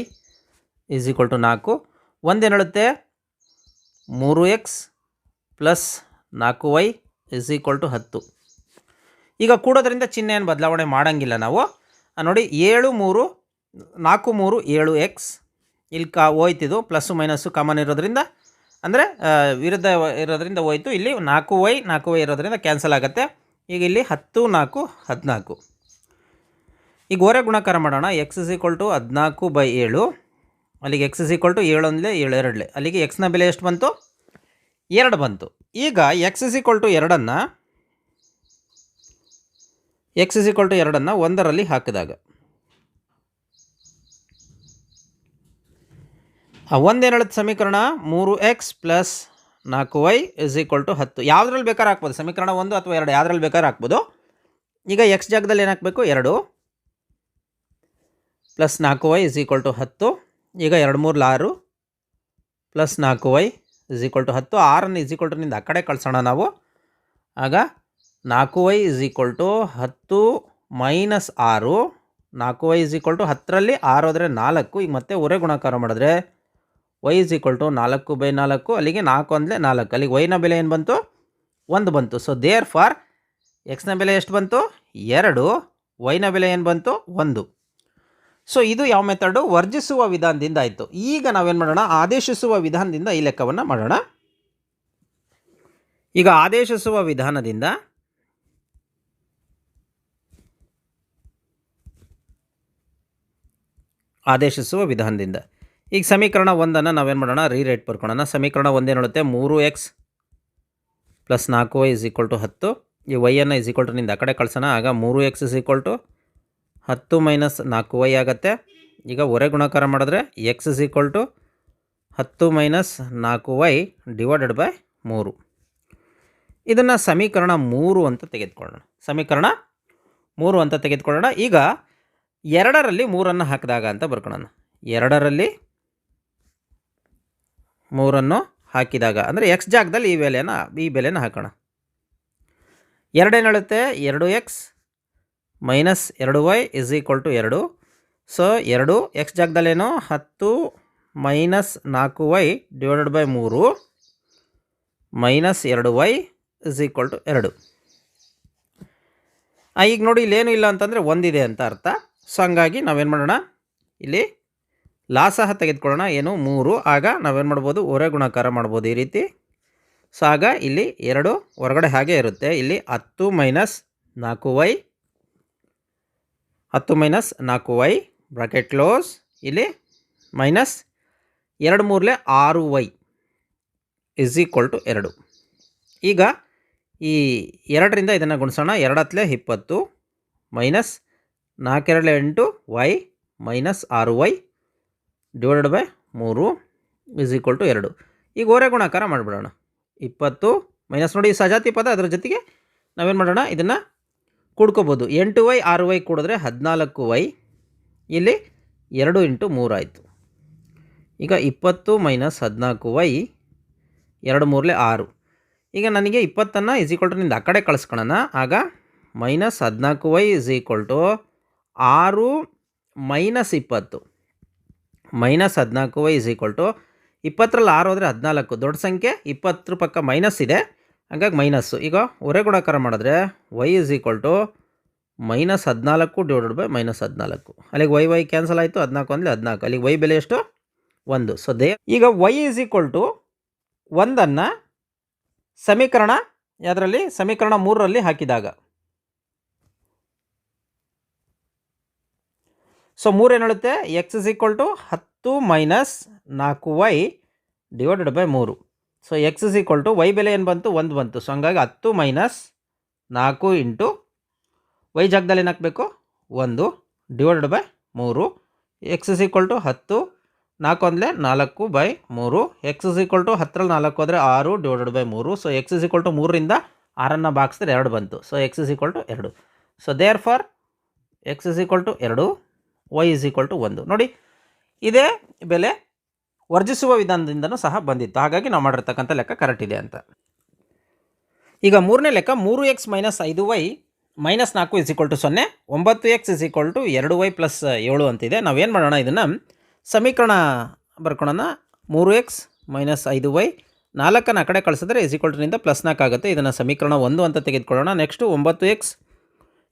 ಈಸ್ ಈಕ್ವಲ್ ಟು ನಾಲ್ಕು. ಒಂದೇನು ಹೇಳುತ್ತೆ ಮೂರು ಎಕ್ಸ್ ಪ್ಲಸ್ ನಾಲ್ಕು ವೈ ಇಸ್ ಈಕ್ವಲ್ ಟು ಹತ್ತು. ಈಗ ಕೂಡೋದ್ರಿಂದ ಚಿಹ್ನೆ ಏನು ಬದಲಾವಣೆ ಮಾಡೋಂಗಿಲ್ಲ ನಾವು. ನೋಡಿ ಏಳು ಮೂರು, ನಾಲ್ಕು ಮೂರು, ಏಳು ಎಕ್ಸ್. ಇಲ್ಲಿ ಕಾ ಹೋಯ್ತಿದು ಪ್ಲಸ್ಸು ಮೈನಸ್ಸು ಕಾಮನ್ ಇರೋದ್ರಿಂದ. ಅಂದರೆ ವಿರುದ್ಧ ಇರೋದ್ರಿಂದ ಹೋಯ್ತು. ಇಲ್ಲಿ ನಾಲ್ಕು ವೈ ನಾಲ್ಕು ವೈ ಇರೋದ್ರಿಂದ ಕ್ಯಾನ್ಸಲ್ ಆಗುತ್ತೆ. ಈಗ ಇಲ್ಲಿ ಹತ್ತು, ನಾಲ್ಕು, ಹದಿನಾಲ್ಕು. ಈಗ ಓರೆ ಗುಣಾಕಾರ ಮಾಡೋಣ. ಎಕ್ಸ್ ಇಸ್ ಈಕ್ವಲ್ ಟು ಹದಿನಾಲ್ಕು ಬೈ ಏಳು. ಅಲ್ಲಿಗೆ ಎಕ್ಸ್ ಇಸ್ ಈಕ್ವಲ್ ಟು ಏಳು ಅಂದರೆ ಏಳು ಎರಡಲೆ. ಅಲ್ಲಿಗೆ ಎಕ್ಸ್ನ ಬೆಲೆ ಎಷ್ಟು ಬಂತು? ಎರಡು ಬಂತು. ಈಗ ಎಕ್ಸ್ ಇಸ್ ಈಕ್ವಲ್ ಟು ಎರಡನ್ನು ಎಕ್ಸ್ ಇಸ್ ಈಕ್ವಲ್ ಟು ಎರಡನ್ನು ಒಂದರಲ್ಲಿ ಹಾಕಿದಾಗ. ಆ ಹೇಳುತ್ತೆ ಸಮೀಕರಣ? ಮೂರು ಎಕ್ಸ್ ಪ್ಲಸ್ ನಾಲ್ಕು ವೈ ಇಸ್ ಈಕ್ವಲ್ ಟು ಹತ್ತು. ಯಾವುದ್ರಲ್ಲಿ ಬೇಕಾದ್ರೆ ಹಾಕ್ಬೋದು. ಸಮೀಕರಣ ಒಂದು ಅಥವಾ ಎರಡು, ಯಾವುದ್ರಲ್ಲಿ ಬೇಕಾದ್ರೆ ಹಾಕ್ಬೋದು. ಈಗ ಎಕ್ಸ್ ಜಾಗದಲ್ಲಿ ಏನು ಹಾಕಬೇಕು? ಎರಡು. ಪ್ಲಸ್ ನಾಲ್ಕು ವೈ ಇಸ್ ಈಕ್ವಲ್ ಟು ಹತ್ತು. ಈಗ ಎರಡು ಮೂರು ಆರು ಪ್ಲಸ್ ನಾಲ್ಕು ವೈ ಇಸ್ ಈಕ್ವಲ್ ಟು ಹತ್ತು. ಆರನ್ನು ಇಸ್ ಈಕ್ವಲ್ ಟು ನಿಂದ ಆ ಕಡೆ ಕಳ್ಸೋಣ ನಾವು. ಆಗ ನಾಲ್ಕು ವೈ ಇಸ್ ಈಕ್ವಲ್ ಟು ಹತ್ತು ಮೈನಸ್ ಆರು. ನಾಲ್ಕು ವೈ ಇಸ್ ಈಕ್ವಲ್ ಟು ಹತ್ತರಲ್ಲಿ ಆರು ಆದರೆ ನಾಲ್ಕು. ಈಗ ಮತ್ತೆ ಒರೆ ಗುಣಾಕಾರ ಮಾಡಿದ್ರೆ ವೈ ಇಸ್ ಈಕ್ವಲ್ ಟು ನಾಲ್ಕು ಬೈ ನಾಲ್ಕು. ಅಲ್ಲಿಗೆ ನಾಲ್ಕು ಅಂದರೆ ನಾಲ್ಕು. ಅಲ್ಲಿಗೆ ವೈನ ಬೆಲೆ ಏನು ಬಂತು? ಒಂದು ಬಂತು. ಸೊ ದೇರ್ ಫಾರ್ ಎಕ್ಸ್ನ ಬೆಲೆ ಎಷ್ಟು ಬಂತು? ಎರಡು. ವೈನ ಬೆಲೆ ಏನು ಬಂತು? ಒಂದು. ಸೊ ಇದು ಯಾವ ಮೆಥಡು ವರ್ಜಿಸುವ ವಿಧಾನದಿಂದ ಆಯಿತು. ಈಗ ನಾವೇನು ಮಾಡೋಣ? ಆದೇಶಿಸುವ ವಿಧಾನದಿಂದ ಈ ಲೆಕ್ಕವನ್ನು ಮಾಡೋಣ. ಈಗ ಆದೇಶಿಸುವ ವಿಧಾನದಿಂದ ಆದೇಶಿಸುವ ವಿಧಾನದಿಂದ. ಈಗ ಸಮೀಕರಣ ಒಂದನ್ನು ನಾವೇನು ಮಾಡೋಣ? ರೀರೇಟ್ ಬರ್ಕೊಳ್ಳೋಣ ಸಮೀಕರಣ ಒಂದೇನು ಹೇಳುತ್ತೆ ಮೂರು ಎಕ್ಸ್ ಪ್ಲಸ್ ನಾಲ್ಕು ವೈ ಈ ವೈಯನ್ನು ಇಸ್ ಈಕ್ವಲ್ ಟು ನಿಂದ ಆ ಕಡೆ ಕಳ್ಸೋಣ. ಆಗ ಮೂರು ಎಕ್ಸ್ ಇಸ್ ಈಕ್ವಲ್ ಟು ಹತ್ತು ಮೈನಸ್ ನಾಲ್ಕು ವೈ ಆಗುತ್ತೆ. ಈಗ ಹೊರೆ ಗುಣಾಕಾರ ಮಾಡಿದ್ರೆ ಎಕ್ಸ್ ಇಸ್ ಈಕ್ವಲ್ ಟು ಹತ್ತು ಮೈನಸ್ ನಾಲ್ಕು ವೈ ಡಿವೈಡೆಡ್ ಬೈ ಮೂರು. ಇದನ್ನು ಸಮೀಕರಣ ಮೂರು ಅಂತ ತೆಗೆದುಕೊಳ್ಳೋಣ. ಸಮೀಕರಣ ಮೂರು ಅಂತ ತೆಗೆದುಕೊಳ್ಳೋಣ. ಈಗ ಎರಡರಲ್ಲಿ ಮೂರನ್ನು ಹಾಕಿದಾಗ ಅಂತ ಬರ್ಕೊಳ್ಳೋಣ ಎರಡರಲ್ಲಿ ಮೂರನ್ನು ಹಾಕಿದಾಗ, ಅಂದರೆ ಎಕ್ಸ್ ಜಾಗದಲ್ಲಿ ಈ ಬೆಲೆಯನ್ನು ಈ ಬೆಲೆಯನ್ನು ಹಾಕೋಣ. ಎರಡೇನು ಹೇಳುತ್ತೆ? ಎರಡು ಎಕ್ಸ್ ಮೈನಸ್ ಎರಡು ವೈ ಇಸ್ ಈಕ್ವಲ್ ಟು ಎರಡು. ಸೊ ಎರಡು ಎಕ್ಸ್ ಜಾಗದಲ್ಲೇನು? ಹತ್ತು ಮೈನಸ್ ನಾಲ್ಕು ವೈ ಡಿವೈಡೆಡ್ ಬೈ ಮೂರು ಮೈನಸ್ ಎರಡು ವೈ ಇಸ್ ಈಕ್ವಲ್ ಟು ಎರಡು. ಈಗ ನೋಡಿ ಇಲ್ಲೇನು ಇಲ್ಲ ಅಂತಂದರೆ ಒಂದಿದೆ ಅಂತ ಅರ್ಥ. ಸೊ ಹಂಗಾಗಿ ನಾವೇನು ಮಾಡೋಣ? ಇಲ್ಲಿ ಲಾಸಹ ತೆಗೆದುಕೊಳ್ಳೋಣ. ಏನು? ಮೂರು. ಆಗ ನಾವೇನು ಮಾಡ್ಬೋದು? ಹೊರೆ ಗುಣಾಕಾರ ಮಾಡ್ಬೋದು ಈ ರೀತಿ. ಸೊ ಆಗ ಇಲ್ಲಿ ಎರಡು ಹೊರಗಡೆ ಹಾಗೆ ಇರುತ್ತೆ. ಇಲ್ಲಿ ಹತ್ತು ಮೈನಸ್ ನಾಲ್ಕು ವೈ ಹತ್ತು ಮೈನಸ್ ನಾಲ್ಕು ವೈ ಬ್ರಾಕೆಟ್ ಕ್ಲೋಸ್ ಇಲ್ಲಿ ಮೈನಸ್ ಎರಡು ಮೂರಲೆ ಆರು ವೈ ಇಸ್ ಈಕ್ವಲ್ ಟು ಎರಡು. ಈಗ ಈ ಎರಡರಿಂದ ಇದನ್ನು ಗುಣಿಸೋಣ. ಎರಡತ್ತಲೆ ಇಪ್ಪತ್ತು ಮೈನಸ್ ನಾಲ್ಕೆರಡಲೆ ಎಂಟು ವೈ ಮೈನಸ್ ಆರು ವೈ ಡಿವೈಡೆಡ್ ಬೈ ಮೂರು ಇಸ್ ಈಕ್ವಲ್ ಟು ಎರಡು. ಈಗ ಓರೆ ಗುಣಾಕಾರ ಮಾಡಿಬಿಡೋಣ. ಇಪ್ಪತ್ತು ಮೈನಸ್ ನೋಡಿ ಸಜಾತಿ ಪದ ಅದರ ಜೊತೆಗೆ ನಾವೇನು ಮಾಡೋಣ? ಇದನ್ನು ಕೂಡ್ಕೋಬೋದು. ಎಂಟು ವೈ, ಆರು ವೈ ಕೂಡಿದ್ರೆ ಹದಿನಾಲ್ಕು ವೈ. ಇಲ್ಲಿ ಎರಡು ಇಂಟು ಮೂರಾಯಿತು ಈಗ ಇಪ್ಪತ್ತು ಮೈನಸ್ ಹದಿನಾಲ್ಕು ವೈ, ಎರಡು ಮೂರಲೆ ಆರು. ಈಗ ನನಗೆ ಇಪ್ಪತ್ತನ್ನು ಇಸ್ ಈಕ್ವಲ್ ಟು ನಿಂದ ಆ ಕಡೆ ಕಳಿಸ್ಕೊಳ್ಳೋಣ ಆಗ ಮೈನಸ್ ಹದಿನಾಲ್ಕು ವೈ ಇಸ್ ಈಕ್ವಲ್ ಟು ಆರು ಮೈನಸ್ ಇಪ್ಪತ್ತು. ಮೈನಸ್ ಹದಿನಾಲ್ಕು ವೈ ಇಸ್ ಈಕ್ವಲ್ ಟು ಇಪ್ಪತ್ತರಲ್ಲಿ ಆರು ಹೋದರೆ ಹದಿನಾಲ್ಕು. ದೊಡ್ಡ ಸಂಖ್ಯೆ, ಇಪ್ಪತ್ತರ ಪಕ್ಕ ಮೈನಸ್ ಇದೆ. ಹಾಗಾಗಿ ಮೈನಸ್ಸು ಈಗ ಹೊರೆ ಗುಣಾಕಾರ ಮಾಡಿದ್ರೆ y is equal to minus ಹದಿನಾಲ್ಕು ಡಿವೈಡೆಡ್ ಬೈ ಮೈನಸ್ ಹದಿನಾಲ್ಕು. ಅಲ್ಲಿಗೆ ವೈ ವೈ ಕ್ಯಾನ್ಸಲ್ ಆಯಿತು, ಹದಿನಾಲ್ಕು ಅಂದರೆ ಹದಿನಾಲ್ಕು. ಅಲ್ಲಿಗೆ ವೈ ಬೆಲೆ ಎಷ್ಟು? ಒಂದು. ಸೊ ದೇ ಈಗ ವೈ ಇಸ್ ಈಕ್ವಲ್ ಟು ಒಂದನ್ನು ಸಮೀಕರಣ, ಯಾವುದರಲ್ಲಿ? ಸಮೀಕರಣ ಮೂರರಲ್ಲಿ ಹಾಕಿದಾಗ. ಸೊ ಮೂರೇನು ಹೇಳುತ್ತೆ? ಎಕ್ಸ್ ಇಸ್ ಈಕ್ವಲ್ ಟು ಹತ್ತು ಮೈನಸ್ ನಾಲ್ಕು ವೈ ಡಿವೈಡೆಡ್ ಬೈ ಮೂರು. So x is equal to y ಬೆಲೆ ಏನು ಬಂತು? ಒಂದು ಬಂತು. ಸೊ ಹಂಗಾಗಿ ಹತ್ತು ಮೈನಸ್ ನಾಲ್ಕು ಇಂಟು ವೈ ಜಾಗದಲ್ಲಿ ಏನು ಹಾಕಬೇಕು? ಒಂದು ಡಿವೈಡೆಡ್ ಬೈ ಮೂರು. ಎಕ್ಸ್ ಇಸ್ ಈಕ್ವಲ್ ಟು ಹತ್ತು. ನಾಲ್ಕು ಅಂದರೆ ನಾಲ್ಕು ಬೈ ಮೂರು. ಎಕ್ಸ್ ಇಸ್ ಈಕ್ವಲ್ ಟು ಹತ್ತರಲ್ಲಿ ನಾಲ್ಕು ಆದರೆ ಆರು ಡಿವೈಡೆಡ್ ಬೈ ಮೂರು. So x is equal to ಮೂರರಿಂದ ಆರನ್ನು ಬಾಕ್ಸಿದ್ರೆ ಎರಡು ಬಂತು. So x is equal to ಎರಡು. So therefore x is equal to ಎರಡು ವೈ ಇಸ್ ಈಕ್ವಲ್ ಟು ಒಂದು. ನೋಡಿ, ಇದೇ ಬೆಲೆ ವರ್ಜಿಸುವ ವಿಧಾನದಿಂದನೂ ಸಹ ಬಂದಿತ್ತು. ಹಾಗಾಗಿ ನಾವು ಮಾಡಿರ್ತಕ್ಕಂಥ ಲೆಕ್ಕ ಕರೆಕ್ಟ್ ಇದೆ ಅಂತ. ಈಗ ಮೂರನೇ ಲೆಕ್ಕ ಮೂರು ಎಕ್ಸ್ ಮೈನಸ್ ಐದು ವೈ ಮೈನಸ್ ನಾಲ್ಕು ಇಸ್ ಈಕ್ವಲ್ ಟು ಸೊನ್ನೆ, ಒಂಬತ್ತು ಎಕ್ಸ್ ಇಸ್ ಈಕ್ವಲ್ ಟು ಎರಡು ವೈ ಪ್ಲಸ್ ಏಳು ಅಂತಿದೆ. ನಾವೇನು ಮಾಡೋಣ ಇದನ್ನು? ಸಮೀಕರಣ ಬರ್ಕೊಳ್ಳೋಣ ಮೂರು ಎಕ್ಸ್ ಮೈನಸ್ ಐದು ವೈ ನಾಲ್ಕನ್ನು ಆ ಕಡೆ ಕಳಿಸಿದ್ರೆ ಇಸ್ ಈಕ್ವಲ್ ಟುನಿಂದ ಪ್ಲಸ್ ನಾಲ್ಕು ಆಗುತ್ತೆ. ಇದನ್ನು ಸಮೀಕರಣ ಒಂದು ಅಂತ ತೆಗೆದುಕೊಳ್ಳೋಣ. ನೆಕ್ಸ್ಟು ಒಂಬತ್ತು ಎಕ್ಸ್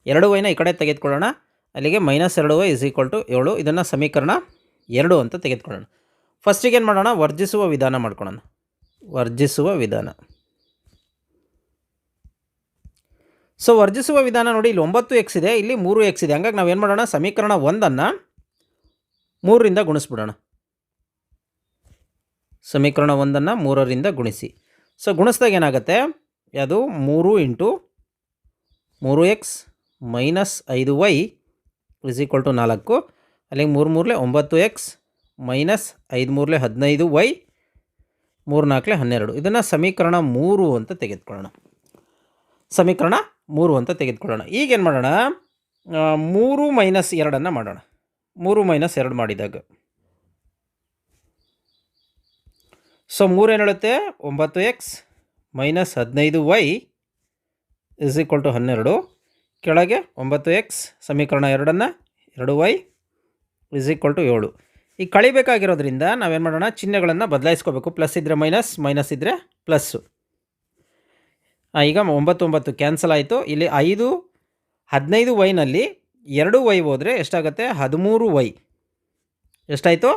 ಎರಡು ವೈನ ಈ ಕಡೆ ತೆಗೆದುಕೊಳ್ಳೋಣ. ಅಲ್ಲಿಗೆ ಮೈನಸ್ ಎರಡು ವೈ ಇಸ್ ಈಕ್ವಲ್ ಟು ಏಳು. ಇದನ್ನು ಸಮೀಕರಣ ಎರಡು ಅಂತ ತೆಗೆದುಕೊಳ್ಳೋಣ. ಫಸ್ಟಿಗೆ ಏನು ಮಾಡೋಣ? ವರ್ಜಿಸುವ ವಿಧಾನ ಮಾಡ್ಕೊಳ್ಳೋಣ ವರ್ಜಿಸುವ ವಿಧಾನ. ಸೊ ವರ್ಜಿಸುವ ವಿಧಾನ ನೋಡಿ, ಇಲ್ಲಿ ಒಂಬತ್ತು ಎಕ್ಸ್ ಇದೆ, ಇಲ್ಲಿ ಮೂರು ಎಕ್ಸ್ ಇದೆ. ಹಂಗಾಗಿ ನಾವೇನು ಮಾಡೋಣ? ಸಮೀಕರಣ ಒಂದನ್ನು ಮೂರರಿಂದ ಗುಣಿಸ್ಬಿಡೋಣ. ಸಮೀಕರಣ ಒಂದನ್ನು ಮೂರರಿಂದ ಗುಣಿಸಿ. ಸೊ ಗುಣಿಸಿದಾಗ ಏನಾಗುತ್ತೆ? ಅದು ಮೂರು ಇಂಟು ಮೂರು ಎಕ್ಸ್ ಮೈನಸ್ ಐದು ವೈ ಇಸ್ ಈಕ್ವಲ್ ಟು ನಾಲ್ಕು. ಅಲ್ಲಿಗೆ ಮೂರು ಮೂರಲೆ ಒಂಬತ್ತು ಎಕ್ಸ್ ಮೈನಸ್ ಐದು ಮೂರಲೆ ಹದಿನೈದು ವೈ ಮೂರು ನಾಲ್ಕಲೆ ಹನ್ನೆರಡು. ಇದನ್ನು ಸಮೀಕರಣ ಮೂರು ಅಂತ ತೆಗೆದುಕೊಳ್ಳೋಣ. ಸಮೀಕರಣ ಮೂರು ಅಂತ ತೆಗೆದುಕೊಳ್ಳೋಣ. ಈಗೇನು ಮಾಡೋಣ? ಮೂರು ಮೈನಸ್ ಎರಡನ್ನು ಮಾಡೋಣ. ಮೂರು ಮೈನಸ್ ಎರಡು ಮಾಡಿದಾಗ. ಸೊ ಮೂರೇನು ಹೇಳುತ್ತೆ ಒಂಬತ್ತು ಎಕ್ಸ್ ಮೈನಸ್ ಹದಿನೈದು ವೈ ಇಸ್ ಈಕ್ವಲ್ ಟು ಹನ್ನೆರಡು. ಕೆಳಗೆ ಒಂಬತ್ತು ಎಕ್ಸ್ ಸಮೀಕರಣ ಎರಡನ್ನು, ಎರಡು ವೈ ಇಸ್ ಈಕ್ವಲ್ ಟು ಏಳು. ಈಗ ಕಳಿಬೇಕಾಗಿರೋದ್ರಿಂದ ನಾವೇನು ಮಾಡೋಣ? ಚಿಹ್ನೆಗಳನ್ನು ಬದಲಾಯಿಸ್ಕೋಬೇಕು. ಪ್ಲಸ್ ಇದ್ದರೆ ಮೈನಸ್ ಮೈನಸ್ ಇದ್ದರೆ ಪ್ಲಸ್ಸು. ಈಗ ಒಂಬತ್ತು ಒಂಬತ್ತು ಕ್ಯಾನ್ಸಲ್ ಆಯಿತು. ಇಲ್ಲಿ ಐದು, ಹದಿನೈದು ವೈನಲ್ಲಿ ಎರಡು ವೈ ಹೋದರೆ ಎಷ್ಟಾಗುತ್ತೆ? ಹದಿಮೂರು ವೈ. ಎಷ್ಟಾಯಿತು?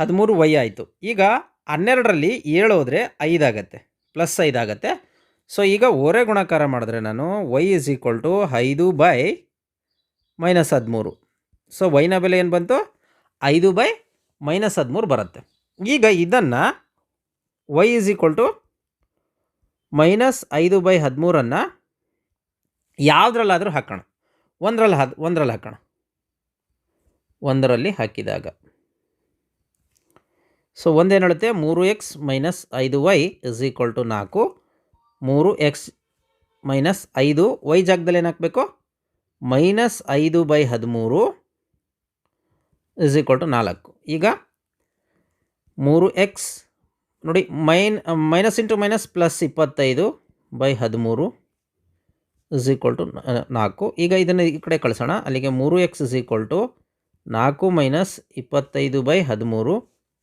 ಹದಿಮೂರು ವೈ ಆಯಿತು. ಈಗ ಹನ್ನೆರಡರಲ್ಲಿ ಏಳು ಹೋದರೆ ಐದಾಗತ್ತೆ ಪ್ಲಸ್ ಐದಾಗತ್ತೆ ಸೊ, ಈಗ ಓರೆ ಗುಣಾಕಾರ ಮಾಡಿದ್ರೆ ನಾನು ವೈ ಇಸ್ ಈಕ್ವಲ್ ಟು ಐದು ಬೈ ಮೈನಸ್ ಹದಿಮೂರು. ಸೊ, ವೈನ ಬೆಲೆ ಏನು ಬಂತು? ಐದು ಬೈ ಮೈನಸ್ ಹದಿಮೂರು ಬರುತ್ತೆ. ಈಗ ಇದನ್ನು y is equal to minus ಐದು ಬೈ ಹದಿಮೂರನ್ನು ಯಾವುದ್ರಲ್ಲಾದರೂ ಹಾಕೋಣ. ಒಂದರಲ್ಲಿ ಹದ್ ಒಂದರಲ್ಲಿ ಹಾಕೋಣ. ಒಂದರಲ್ಲಿ ಹಾಕಿದಾಗ. ಸೊ ಒಂದೇನು ಹೇಳುತ್ತೆ? ಮೂರು ಎಕ್ಸ್ ಮೈನಸ್ ಐದು ವೈ ಇಸ್ ಈಕ್ವಲ್ ಟು ನಾಲ್ಕು. ಮೂರು ಎಕ್ಸ್ ಮೈನಸ್ ಐದು ವೈ ಜಾಗದಲ್ಲಿ ಏನು ಹಾಕಬೇಕು? ಮೈನಸ್ ಐದು ಬೈ ಹದಿಮೂರು. ಇಸ್ ಈಕ್ವಲ್ ಟು ನಾಲ್ಕು. ಈಗ ಮೂರು ಎಕ್ಸ್ ನೋಡಿ, ಮೈನ್, ಮೈನಸ್ ಇಂಟು ಮೈನಸ್ ಪ್ಲಸ್ ಇಪ್ಪತ್ತೈದು ಬೈ ಹದಿಮೂರು ಇಸ್ ಈಕ್ವಲ್ ಟು ನಾಲ್ಕು. ಈಗ ಇದನ್ನು ಈ ಕಡೆ ಕಳಿಸೋಣ. ಅಲ್ಲಿಗೆ ಮೂರು ಎಕ್ಸ್ ಇಸ್ ಈಕ್ವಲ್ ಟು ನಾಲ್ಕು ಮೈನಸ್ ಇಪ್ಪತ್ತೈದು ಬೈ ಹದಿಮೂರು.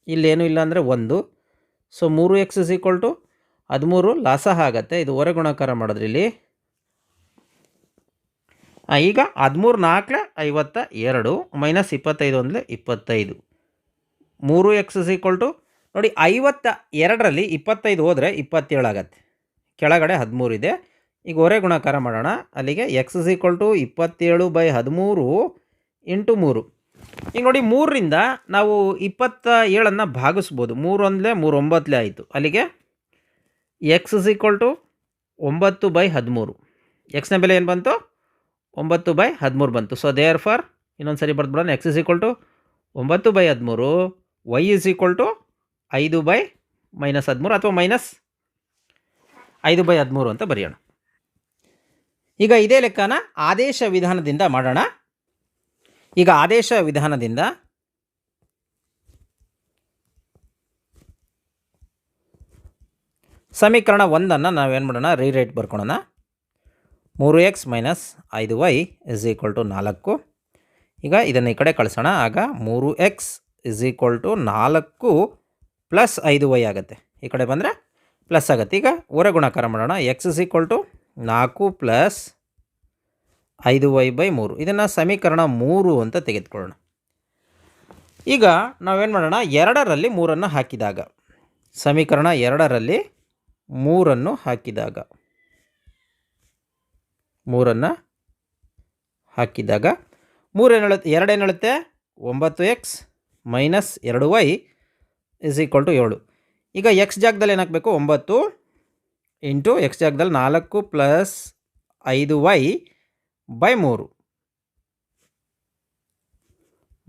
ಇಲ್ಲೇನೂ ಇಲ್ಲ ಅಂದರೆ ಒಂದು. ಸೊ ಮೂರು ಎಕ್ಸ್ ಇಸ್ ಈಕ್ವಲ್ ಟು ಹದಿಮೂರು. ಲಾಸ ಆಗತ್ತೆ. ಇದು ಹೊರೆ ಗುಣಾಕಾರ ಈಗ ಹದಿಮೂರು ನಾಲ್ಕಲೆ ಐವತ್ತ ಎರಡು, ಮೈನಸ್ ಇಪ್ಪತ್ತೈದು ಅಂದರೆ ಇಪ್ಪತ್ತೈದು. ಮೂರು ಎಕ್ಸ್ ಈಕ್ವಲ್ ಟು, ನೋಡಿ ಐವತ್ತ ಎರಡರಲ್ಲಿ ಇಪ್ಪತ್ತೈದು ಹೋದರೆ ಇಪ್ಪತ್ತೇಳು ಆಗತ್ತೆ. ಕೆಳಗಡೆ ಹದಿಮೂರು ಇದೆ. ಈಗ ಹೊರೆ ಗುಣಾಕಾರ ಮಾಡೋಣ. ಅಲ್ಲಿಗೆ ಎಕ್ಸ್ ಈಕ್ವಲ್ ಟು ಇಪ್ಪತ್ತೇಳು ಬೈ ಹದಿಮೂರು ಇಂಟು ಮೂರು. ಈಗ ನೋಡಿ ಮೂರರಿಂದ ನಾವು ಇಪ್ಪತ್ತ ಏಳನ್ನು ಭಾಗಿಸ್ಬೋದು. ಮೂರು ಒಂದಲೇ ಮೂರು ಒಂಬತ್ತಲೇ ಆಯಿತು. ಅಲ್ಲಿಗೆ ಎಕ್ಸ್ ಈಕ್ವಲ್ ಟು ಒಂಬತ್ತು ಬೈ ಹದಿಮೂರು. ಎಕ್ಸ್ನ ಬೆಲೆ ಏನು ಬಂತು? ಒಂಬತ್ತು ಬೈ ಹದಿಮೂರು ಬಂತು. ಸೊ ದೇರ್ ಫಾರ್ ಇನ್ನೊಂದು ಸರಿ ಬರ್ದ್ಬಿಡೋಣ ಎಕ್ಸ್ ಇಸ್ ಈಕ್ವಲ್ ಟು ಒಂಬತ್ತು ಬೈ ಹದಿಮೂರು ವೈ ಇಸ್ ಈಕ್ವಲ್ ಟು ಐದು ಬೈ ಮೈನಸ್ ಹದಿಮೂರು ಅಥವಾ ಮೈನಸ್ ಐದು ಬೈ ಹದಿಮೂರು ಅಂತ ಬರೆಯೋಣ. ಈಗ ಇದೇ ಲೆಕ್ಕನ ಆದೇಶ ವಿಧಾನದಿಂದ ಮಾಡೋಣ. ಈಗ ಆದೇಶ ವಿಧಾನದಿಂದ ಸಮೀಕರಣ ಒಂದನ್ನು ನಾವೇನು ಮಾಡೋಣ? ರೀರೈಟ್ ಬರ್ಕೊಳ್ಳೋಣ ಮೂರು ಎಕ್ಸ್ ಮೈನಸ್ ಐದು ವೈ ಇಸ್ ಈಕ್ವಲ್ ಟು ನಾಲ್ಕು. ಈಗ ಇದನ್ನು ಈ ಕಡೆ ಕಳಿಸೋಣ. ಆಗ ಮೂರು ಎಕ್ಸ್ ಇಸ್ ಈಕ್ವಲ್ ಟು ನಾಲ್ಕು ಪ್ಲಸ್ ಐದು ವೈ ಆಗುತ್ತೆ. ಈ ಕಡೆ ಬಂದರೆ ಪ್ಲಸ್ ಆಗುತ್ತೆ. ಈಗ ಊರ ಗುಣಾಕಾರ ಮಾಡೋಣ. ಎಕ್ಸ್ ಇಸ್ ಈಕ್ವಲ್ ಟು ನಾಲ್ಕು ಪ್ಲಸ್ ಐದು ವೈ ಬೈ ಮೂರು. ಇದನ್ನು ಸಮೀಕರಣ ಮೂರು ಅಂತ ತೆಗೆದುಕೊಳ್ಳೋಣ. ಈಗ ನಾವೇನು ಮಾಡೋಣ? ಎರಡರಲ್ಲಿ ಮೂರನ್ನು ಹಾಕಿದಾಗ. ಸಮೀಕರಣ ಎರಡರಲ್ಲಿ ಮೂರನ್ನು ಹಾಕಿದಾಗ. ಮೂರನ್ನು ಹಾಕಿದಾಗ ಮೂರೇನು ಹೇಳುತ್ತೆ ಹೇಳುತ್ತೆ ಒಂಬತ್ತು ಎಕ್ಸ್ ಮೈನಸ್ ಎರಡು ವೈ ಇಸ್ ಈಕ್ವಲ್ ಟು ಏಳು. ಈಗ ಎಕ್ಸ್ ಜಾಗದಲ್ಲಿ ಏನು ಹಾಕಬೇಕು ಒಂಬತ್ತು ಇಂಟು ಎಕ್ಸ್ ಜಾಗದಲ್ಲಿ ನಾಲ್ಕು ಪ್ಲಸ್ ಐದು ವೈ ಬೈ ಮೂರು.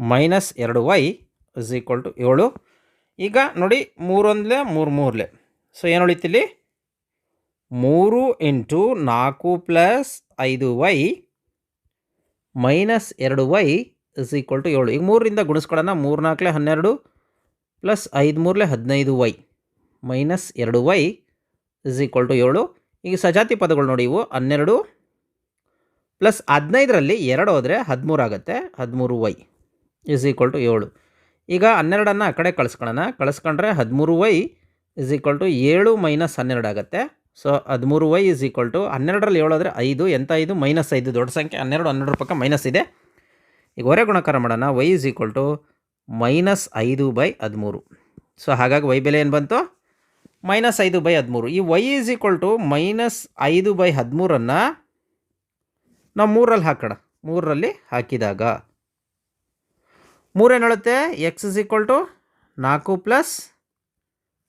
ಮೈನಸ್ ಎರಡು ವೈ ಇಸ್ ಈಕ್ವಲ್ ಟು ಏಳು. ಈಗ ನೋಡಿ, ಮೂರೊಂದಲೇ, ಮೂರು ಮೂರಲೆ. ಸೊ ಏನು ಉಳಿತಿಲ್ಲಿ ಮೂರು ಇಂಟು ನಾಲ್ಕು ಪ್ಲಸ್ ಐದು ವೈ ಮೈನಸ್ ಎರಡು ವೈ ಇಸ್ ಈಕ್ವಲ್ ಟು ಏಳು. ಈಗ ಮೂರರಿಂದ ಗುಣಿಸ್ಕೊಳ್ಳೋಣ. ಮೂರು ನಾಲ್ಕಲೆ ಹನ್ನೆರಡು ಪ್ಲಸ್ ಐದು ಮೂರಲೆ ಹದಿನೈದು ವೈ ಮೈನಸ್ ಎರಡು ವೈ ಇಸ್ ಈಕ್ವಲ್ ಟು ಏಳು. ಈಗ ಸಜಾತಿ ಪದಗಳು ನೋಡಿ ಇವು. ಹನ್ನೆರಡು ಪ್ಲಸ್ ಹದಿನೈದರಲ್ಲಿ ಎರಡು ಹೋದರೆ ಹದಿಮೂರು ಆಗುತ್ತೆ. ಹದಿಮೂರು ವೈ ಇಸ್ ಈಕ್ವಲ್ ಟು ಏಳು. ಈಗ ಹನ್ನೆರಡನ್ನು ಆ ಕಡೆ ಕಳಿಸ್ಕೊಳ್ಳೋಣ. ಕಳಿಸ್ಕೊಂಡ್ರೆ ಹದಿಮೂರು ವೈ ಇಸ್ ಈಕ್ವಲ್ ಟು ಏಳು ಮೈನಸ್ ಹನ್ನೆರಡು ಆಗುತ್ತೆ. ಸೊ ಹದಿಮೂರು ವೈ ಇಸ್ ಈಕ್ವಲ್ ಟು ಹನ್ನೆರಡರಲ್ಲಿ ಏಳಾದರೆ ಐದು ಎಂಥ ಐದು? ಮೈನಸ್ ಐದು, ದೊಡ್ಡ ಸಂಖ್ಯೆ ಹನ್ನೆರಡು ಹನ್ನೆರಡು ಪಕ್ಕ ಮೈನಸ್ ಇದೆ. ಈಗ ಹೊರೆ ಗುಣಕಾರ ಮಾಡೋಣ. Y is equal to minus ಐದು ಬೈ ಹದಿಮೂರು. ಸೊ ಹಾಗಾಗಿ ವೈ ಬೆಲೆ ಏನು ಬಂತು? ಮೈನಸ್ ಐದು ಬೈ ಹದಿಮೂರು. ಈ y is equal to minus ಐದು ಬೈ ಹದಿಮೂರನ್ನು ನಾವು ಮೂರಲ್ಲಿ ಹಾಕೋಣ. ಮೂರರಲ್ಲಿ ಹಾಕಿದಾಗ ಮೂರೇನು ಹೇಳುತ್ತೆ? ಎಕ್ಸ್ ಇಸ್ ಈಕ್ವಲ್ ಟು ನಾಲ್ಕು ಪ್ಲಸ್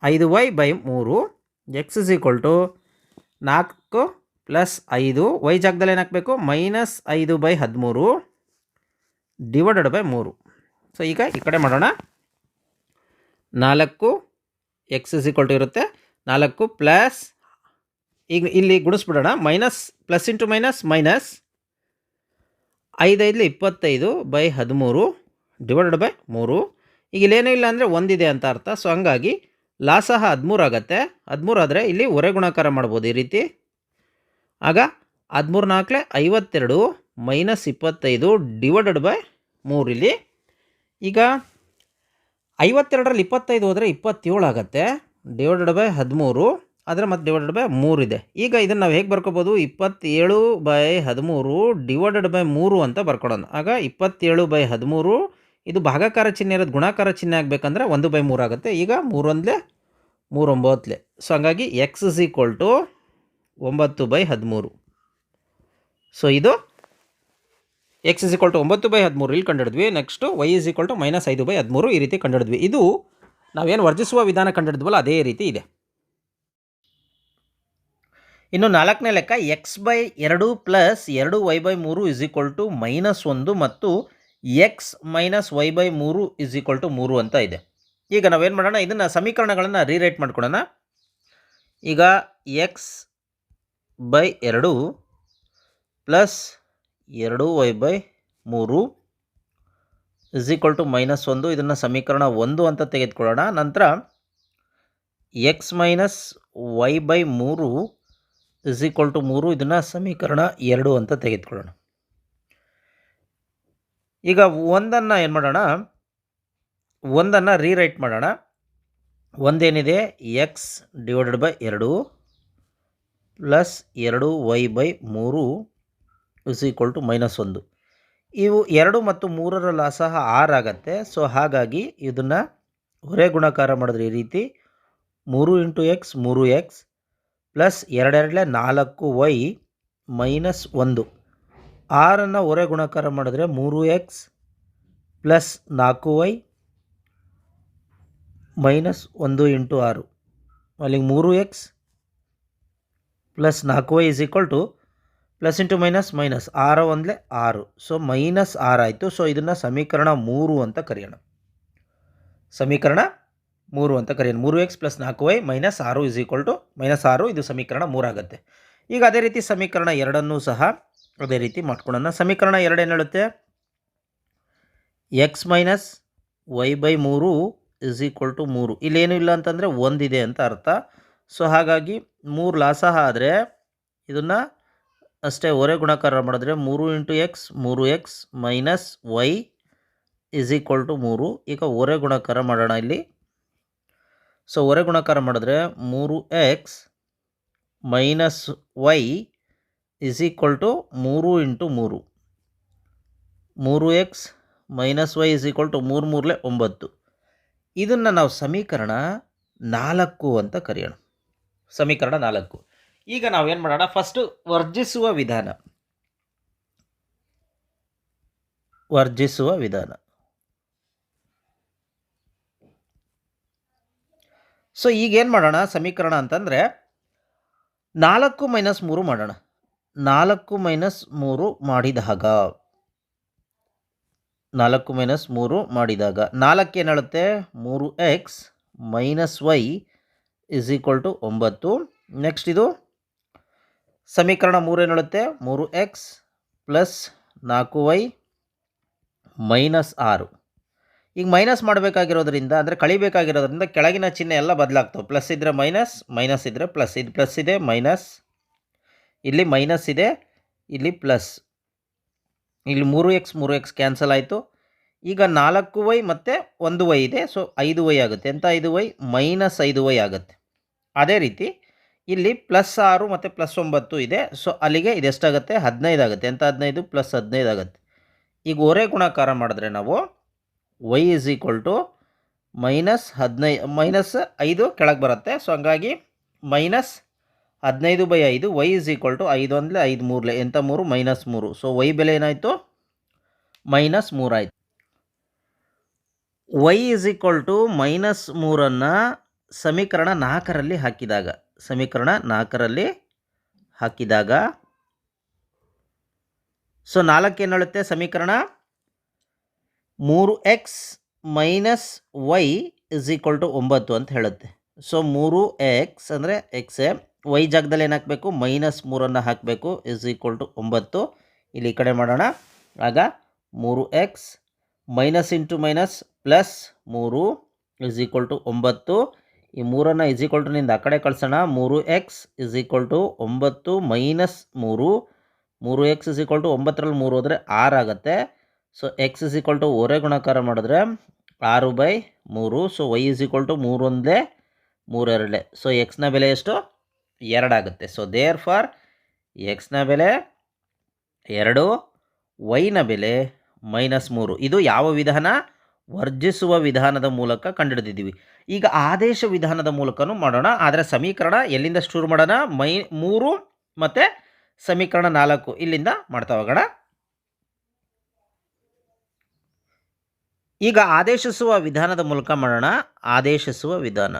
ಐದು ವೈ ಬೈ ಮೂರು. ಎಕ್ಸ್ ಇಸ್ ಈಕ್ವಲ್ ಟು ನಾಲ್ಕು ಪ್ಲಸ್ ಐದು ವೈ ಜಾಗದಲ್ಲಿ ಏನು ಹಾಕಬೇಕು? ಮೈನಸ್ ಐದು ಬೈ ಹದಿಮೂರು ಡಿವೈಡೆಡ್ ಬೈ ಮೂರು. ಸೊ ಈಗ ಈ ಕಡೆ ಮಾಡೋಣ. ನಾಲ್ಕು ಎಕ್ಸ್ ಇಸ್ ಈಕ್ವಲ್ ಟು ಇರುತ್ತೆ. ನಾಲ್ಕು ಪ್ಲಸ್ ಈಗ ಇಲ್ಲಿ ಗುಣಿಸ್ಬಿಡೋಣ. Minus plus into minus minus ಐದೈದು ಇಪ್ಪತ್ತೈದು ಬೈ ಹದಿಮೂರು ಡಿವೈಡೆಡ್ ಬೈ ಮೂರು. ಈಗ ಇಲ್ಲೇನೂ ಇಲ್ಲ ಅಂದರೆ ಒಂದಿದೆ ಅಂತ ಅರ್ಥ. ಸೊ ಹಂಗಾಗಿ ಹದಿಮೂರು ಆಗುತ್ತೆ. ಹದಿಮೂರು ಆದರೆ ಇಲ್ಲಿ ಹೊರೆ ಗುಣಾಕಾರ ಮಾಡ್ಬೋದು ಈ ರೀತಿ. ಆಗ ಹದಿಮೂರು ನಾಲ್ಕಲೆ ಐವತ್ತೆರಡು ಮೈನಸ್ ಇಪ್ಪತ್ತೈದು ಡಿವೈಡೆಡ್ ಬೈ ಮೂರು ಇಲ್ಲಿ. ಈಗ ಐವತ್ತೆರಡರಲ್ಲಿ ಇಪ್ಪತ್ತೈದು ಹೋದರೆ ಇಪ್ಪತ್ತೇಳು ಆಗುತ್ತೆ. ಡಿವೈಡೆಡ್ ಬೈ ಹದಿಮೂರು ಆದರೆ ಮತ್ತು ಡಿವೈಡೆಡ್ ಬೈ ಮೂರು ಇದೆ. ಈಗ ಇದನ್ನು ನಾವು ಹೇಗೆ ಬರ್ಕೋಬೋದು? ಇಪ್ಪತ್ತೇಳು ಬೈ ಹದಿಮೂರು ಡಿವೈಡೆಡ್ ಬೈ ಮೂರು ಅಂತ ಬರ್ಕೊಡೋಣ. ಆಗ ಇಪ್ಪತ್ತೇಳು ಬೈ ಹದಿಮೂರು ಇದು ಭಾಗಾಕಾರ ಚಿಹ್ನೆ ಇರೋದು ಗುಣಾಕಾರ ಚಿಹ್ನೆ ಆಗಬೇಕಂದ್ರೆ ಒಂದು ಬೈ ಮೂರು ಆಗುತ್ತೆ. ಈಗ ಮೂರೊಂದಲೇ ಮೂರೊಂಬತ್ತಲೆ ಸೊ ಹಂಗಾಗಿ ಎಕ್ಸ್ ಇಸ್ ಈಕ್ವಲ್ ಟು ಒಂಬತ್ತು ಬೈ ಹದಿಮೂರು. ಸೊ ಇದು ಎಕ್ಸ್ ಇಸ್ ಈಕ್ವಲ್ ಟು ಒಂಬತ್ತು ಬೈ ಹದಿಮೂರು ಇಲ್ಲಿ ಕಂಡಿಡಿದ್ವಿ next y is equal to minus ಐದು ಬೈ ಹದಿಮೂರು ಈ ರೀತಿ ಕಂಡಿಡಿದ್ವಿ ಇದು ನಾವೇನು ವರ್ಜಿಸುವ ವಿಧಾನ ಕಂಡಿಡಿದ್ವಲ್ಲ ಅದೇ ರೀತಿ ಇದೆ. ಇನ್ನು ನಾಲ್ಕನೇ ಲೆಕ್ಕ ಎಕ್ಸ್ ಬೈ ಎರಡು ಪ್ಲಸ್ ಎರಡು ವೈ ಬೈ ಮೂರು ಇಸ್ ಈಕ್ವಲ್ ಟು ಮೈನಸ್ ಒಂದು ಮತ್ತು ಎಕ್ಸ್ ಮೈನಸ್ ವೈ ಬೈ ಮೂರು ಇಸ್ ಈಕ್ವಲ್ ಟು ಮೂರು ಅಂತ ಇದೆ. ಈಗ ನಾವೇನು ಮಾಡೋಣ? ಇದನ್ನು ಸಮೀಕರಣಗಳನ್ನು ರೀರೈಟ್ ಮಾಡ್ಕೊಳ್ಳೋಣ ಈಗ ಎಕ್ಸ್ ಬೈ ಎರಡು ಪ್ಲಸ್ ಎರಡು ವೈ ಬೈ ಮೂರು ಇಸ್ ಈಕ್ವಲ್ ಟು ಮೈನಸ್ ಒಂದು. ಇದನ್ನು ಸಮೀಕರಣ ಒಂದು ಅಂತ ತೆಗೆದುಕೊಳ್ಳೋಣ. ನಂತರ ಎಕ್ಸ್ ಮೈನಸ್ ವೈ ಬೈ ಮೂರು ಇಸ್ ಈಕ್ವಲ್ ಟು ಮೂರು. ಇದನ್ನು ಸಮೀಕರಣ ಎರಡು ಅಂತ ತೆಗೆದುಕೊಳ್ಳೋಣ. ಈಗ ಒಂದನ್ನು ಏನು ಮಾಡೋಣ? ಒಂದನ್ನು ರೀರೈಟ್ ಮಾಡೋಣ. ಒಂದೇನಿದೆ? ಎಕ್ಸ್ ಡಿವೈಡೆಡ್ ಬೈ ಎರಡು ಪ್ಲಸ್ ಎರಡು ವೈ ಬೈ ಮೂರು ಇಸ್ ಈಕ್ವಲ್ ಟು ಮೈನಸ್ ಒಂದು. ಇವು ಎರಡು ಮತ್ತು ಮೂರರ ಲಾಸಹ ಆರಾಗತ್ತೆ ಆಗತ್ತೆ. ಸೊ ಹಾಗಾಗಿ ಇದನ್ನು ಹೊರೆ ಗುಣಕಾರ ಮಾಡಿದ್ರೆ ಈ ರೀತಿ ಮೂರು ಇಂಟು ಎಕ್ಸ್ ಮೂರು ಎಕ್ಸ್ ಪ್ಲಸ್ ಎರಡೆರಡಲೆ ನಾಲ್ಕು ವೈ ಮೈನಸ್ ಒಂದು. ಆರನ್ನು ಹೊರೆ ಗುಣಾಕಾರ ಮಾಡಿದ್ರೆ ಮೂರು ಎಕ್ಸ್ ಪ್ಲಸ್ ನಾಲ್ಕು ವೈ ಮೈನಸ್ ಒಂದು ಇಂಟು ಆರು. ಅಲ್ಲಿಗೆ ಮೂರು ಎಕ್ಸ್ ಪ್ಲಸ್ ನಾಲ್ಕು y is equal to plus into minus minus ಆರು ಒಂದಲೇ ಆರು. ಸೊ ಮೈನಸ್ ಆರು ಆಯಿತು. ಸೊ ಇದನ್ನು ಸಮೀಕರಣ ಮೂರು ಅಂತ ಕರೆಯೋಣ. ಸಮೀಕರಣ ಮೂರು ಅಂತ ಕರೆಯೋಣ. ಮೂರು ಎಕ್ಸ್ ಪ್ಲಸ್ ನಾಲ್ಕು ವೈ ಮೈನಸ್ ಆರು ಇಸ್ ಈಕ್ವಲ್ ಟು ಮೈನಸ್ ಆರು. ಇದು ಸಮೀಕರಣ ಮೂರಾಗುತ್ತೆ ಈಗ ಅದೇ ರೀತಿ ಸಮೀಕರಣ ಎರಡನ್ನೂ ಸಹ ಅದೇ ರೀತಿ ಮಾಡ್ಕೊಳ್ಳೋಣ. ಸಮೀಕರಣ ಎರಡು ಏನು ಹೇಳುತ್ತೆ? ಎಕ್ಸ್ ಮೈನಸ್ ವೈ ಬೈ ಮೂರು ಇಸ್ ಈಕ್ವಲ್ ಟು ಮೂರು. ಇಲ್ಲೇನೂ ಇಲ್ಲ ಅಂತಂದರೆ ಒಂದಿದೆ ಅಂತ ಅರ್ಥ. ಸೊ ಹಾಗಾಗಿ ಮೂರು ಲಾಸ ಆದರೆ ಇದನ್ನು ಅಷ್ಟೇ ಹೊರೆ ಗುಣಕಾರ ಮಾಡಿದ್ರೆ ಮೂರು ಇಂಟು ಎಕ್ಸ್ ಮೂರು x minus y is equal to ಮೂರು. ಈಗ ಹೊರೆ ಗುಣಕಾರ ಮಾಡೋಣ ಇಲ್ಲಿ. ಸೊ ಹೊರೆ ಗುಣಕಾರ ಮಾಡಿದ್ರೆ ಮೂರು x minus y is equal to ಮೂರು ಇಂಟು ಮೂರು. ಮೂರು x minus y is equal to ಮೂರು ಮೂರಲೆ ಒಂಬತ್ತು. ಇದನ್ನು ನಾವು ಸಮೀಕರಣ ನಾಲ್ಕು ಅಂತ ಕರೆಯೋಣ. ಸಮೀಕರಣ ನಾಲ್ಕು. ಈಗ ನಾವೇನು ಮಾಡೋಣ? ಫಸ್ಟು ವರ್ಜಿಸುವ ವಿಧಾನ. ವರ್ಜಿಸುವ ವಿಧಾನ. ಸೊ ಈಗೇನು ಮಾಡೋಣ? ಸಮೀಕರಣ ಅಂತಂದರೆ ನಾಲ್ಕು ಮೈನಸ್ ಮೂರು ಮಾಡೋಣ. ನಾಲ್ಕು ಮೈನಸ್ ಮೂರು ಮಾಡಿದಾಗ ನಾಲ್ಕು ಮೈನಸ್ ಮೂರು ಮಾಡಿದಾಗ ನಾಲ್ಕು ಏನು ಹೇಳುತ್ತೆ ಮೂರು X minus Y is equal to ಒಂಬತ್ತು. ನೆಕ್ಸ್ಟ್ ಇದು ಸಮೀಕರಣ ಮೂರು ಏನು ಹೇಳುತ್ತೆ ಮೂರು ಎಕ್ಸ್ ಪ್ಲಸ್ ನಾಲ್ಕು ವೈ ಮೈನಸ್ ಆರು. ಈಗ ಮೈನಸ್ ಮಾಡಬೇಕಾಗಿರೋದ್ರಿಂದ, ಅಂದರೆ ಕಳಿಬೇಕಾಗಿರೋದ್ರಿಂದ ಕೆಳಗಿನ ಚಿಹ್ನೆ ಎಲ್ಲ ಬದಲಾಗ್ತವೆ. ಪ್ಲಸ್ ಇದ್ದರೆ ಮೈನಸ್ ಮೈನಸ್ ಇದ್ದರೆ ಪ್ಲಸ್ ಇದು ಪ್ಲಸ್ ಇದೆ, ಮೈನಸ್ ಇಲ್ಲಿ ಮೈನಸ್ ಇದೆ, ಇಲ್ಲಿ ಪ್ಲಸ್ ಇಲ್ಲಿ ಮೂರು ಎಕ್ಸ್ ಮೂರು ಎಕ್ಸ್ ಕ್ಯಾನ್ಸಲ್ ಆಯಿತು. ಈಗ ನಾಲ್ಕು ವೈ ಮತ್ತು ಒಂದು ವೈ ಇದೆ ಸೊ ಐದು ವೈ ಆಗುತ್ತೆ. ಎಂಥ ಐದು ವೈ ಮೈನಸ್ ಐದು ವೈ ಆಗುತ್ತೆ. ಅದೇ ರೀತಿ ಇಲ್ಲಿ ಪ್ಲಸ್ ಆರು ಮತ್ತು ಪ್ಲಸ್ ಒಂಬತ್ತು ಇದೆ ಸೊ ಅಲ್ಲಿಗೆ ಇದೆಷ್ಟಾಗುತ್ತೆ ಹದಿನೈದು ಆಗುತ್ತೆ. ಎಂಥ ಹದಿನೈದು? ಪ್ಲಸ್ ಹದಿನೈದು ಆಗುತ್ತೆ. ಈಗ ಒರೆ ಗುಣಾಕಾರ ಮಾಡಿದ್ರೆ ನಾವು y is equal to minus ಹದಿನೈದು ಮೈನಸ್ ಐದು ಕೆಳಗೆ ಬರುತ್ತೆ. ಸೊ ಹಂಗಾಗಿ ಮೈನಸ್ ಹದಿನೈದು ಬೈ ಐದು ವೈ ಇಸ್ ಈಕ್ವಲ್ ಟು ಐದು ಅಂದರೆ ಐದು ಮೂರಲೆ. ಎಂಥ ಮೂರು? ಮೈನಸ್ ಮೂರು. ಸೊ ವೈ ಬೆಲೆ ಏನಾಯಿತು? Minus ಮೂರಾಯಿತು y is equal to minus ಮೂರನ್ನು ಸಮೀಕರಣ ನಾಲ್ಕರಲ್ಲಿ ಹಾಕಿದಾಗ. ಸಮೀಕರಣ ನಾಲ್ಕರಲ್ಲಿ ಹಾಕಿದಾಗ. ಸೊ ನಾಲ್ಕು ಏನು ಹೇಳುತ್ತೆ ಸಮೀಕರಣ ಮೂರು x minus y is equal to ಒಂಬತ್ತು ಅಂತ ಹೇಳುತ್ತೆ. ಸೊ ಮೂರು ಎಕ್ಸ್ ಅಂದರೆ ಎಕ್ಸೆ ವೈ ಜಾಗದಲ್ಲಿ ಏನು ಹಾಕಬೇಕು? ಮೈನಸ್ ಮೂರನ್ನು ಹಾಕಬೇಕು. ಇಸ್ ಈಕ್ವಲ್ ಟು ಒಂಬತ್ತು. ಇಲ್ಲಿ ಈ ಕಡೆ ಮಾಡೋಣ. ಆಗ ಮೂರು x minus into minus plus ಮೂರು ಇಸ್ ಈಕ್ವಲ್ ಟು ಒಂಬತ್ತು. ಈ ಮೂರನ್ನು ಇಸ್ ಈಕ್ವಲ್ ಟುನಿಂದ ಆ ಕಡೆ ಕಳ್ಸೋಣ. ಮೂರು ಎಕ್ಸ್ ಇಸ್ ಈಕ್ವಲ್ ಟು ಒಂಬತ್ತು ಮೈನಸ್ ಮೂರು. ಮೂರು ಎಕ್ಸ್ ಇಸ್ ಈಕ್ವಲ್ ಟು ಒಂಬತ್ತರಲ್ಲಿ ಮೂರು ಹೋದರೆ ಆರು ಆಗುತ್ತೆ. So x is equal to ಒರೆ ಗುಣಾಕಾರ ಮಾಡಿದ್ರೆ ಆರು ಬೈ ಮೂರು. So y is equal to ಮೂರೊಂದೇ ಮೂರೆರಡೇ ಸೊ ಎಕ್ಸ್ನ ಬೆಲೆ ಎಷ್ಟು? ಎರಡಾಗುತ್ತೆ. ಸೊ ದೇರ್ ಫಾರ್ ಎಕ್ಸ್ನ ಬೆಲೆ ಎರಡು ವೈನ ಬೆಲೆ ಮೈನಸ್ ಮೂರು. ಇದು ಯಾವ ವಿಧಾನ? ವರ್ಜಿಸುವ ವಿಧಾನದ ಮೂಲಕ ಕಂಡುಹಿಡಿದಿದ್ದೀವಿ. ಈಗ ಆದೇಶ ವಿಧಾನದ ಮೂಲಕನೂ ಮಾಡೋಣ. ಆದರೆ ಸಮೀಕರಣ ಎಲ್ಲಿಂದ ಶುರು ಮಾಡೋಣ? ಮೈ, ಮೂರು ಮತ್ತು ಸಮೀಕರಣ ನಾಲ್ಕು ಇಲ್ಲಿಂದ ಮಾಡ್ತಾ ಹೋಗೋಣ. ಈಗ ಆದೇಶಿಸುವ ವಿಧಾನದ ಮೂಲಕ ಮಾಡೋಣ. ಆದೇಶಿಸುವ ವಿಧಾನ.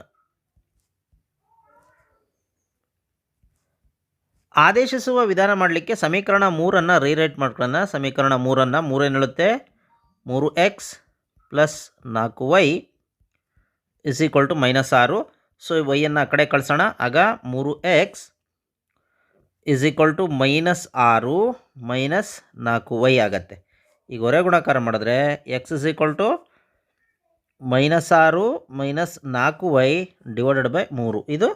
ಆದೇಶಿಸುವ ವಿಧಾನ ಮಾಡಲಿಕ್ಕೆ ಸಮೀಕರಣ ಮೂರನ್ನು ರೀರೈಟ್ ಮಾಡ್ಕೊಳ್ಳೋಣ. ಸಮೀಕರಣ ಮೂರನ್ನು ಮೂರೇನು ಹೇಳುತ್ತೆ ಮೂರು ಎಕ್ಸ್ ಪ್ಲಸ್ ನಾಲ್ಕು y is equal to minus ಆರು. ಸೊ ವೈಯನ್ನು ಆ ಕಡೆ ಕಳಿಸೋಣ. ಆಗ ಮೂರು x is equal to minus ಆರು ಮೈನಸ್ ನಾಲ್ಕು ವೈ ಆಗತ್ತೆ. ಈಗ ಹೊರೆ ಗುಣಾಕಾರ ಮಾಡಿದ್ರೆ x is equal to minus ಆರು ಮೈನಸ್ ನಾಲ್ಕು ವೈ ಡಿವೈಡೆಡ್ ಬೈ ಮೂರು. ಇದು,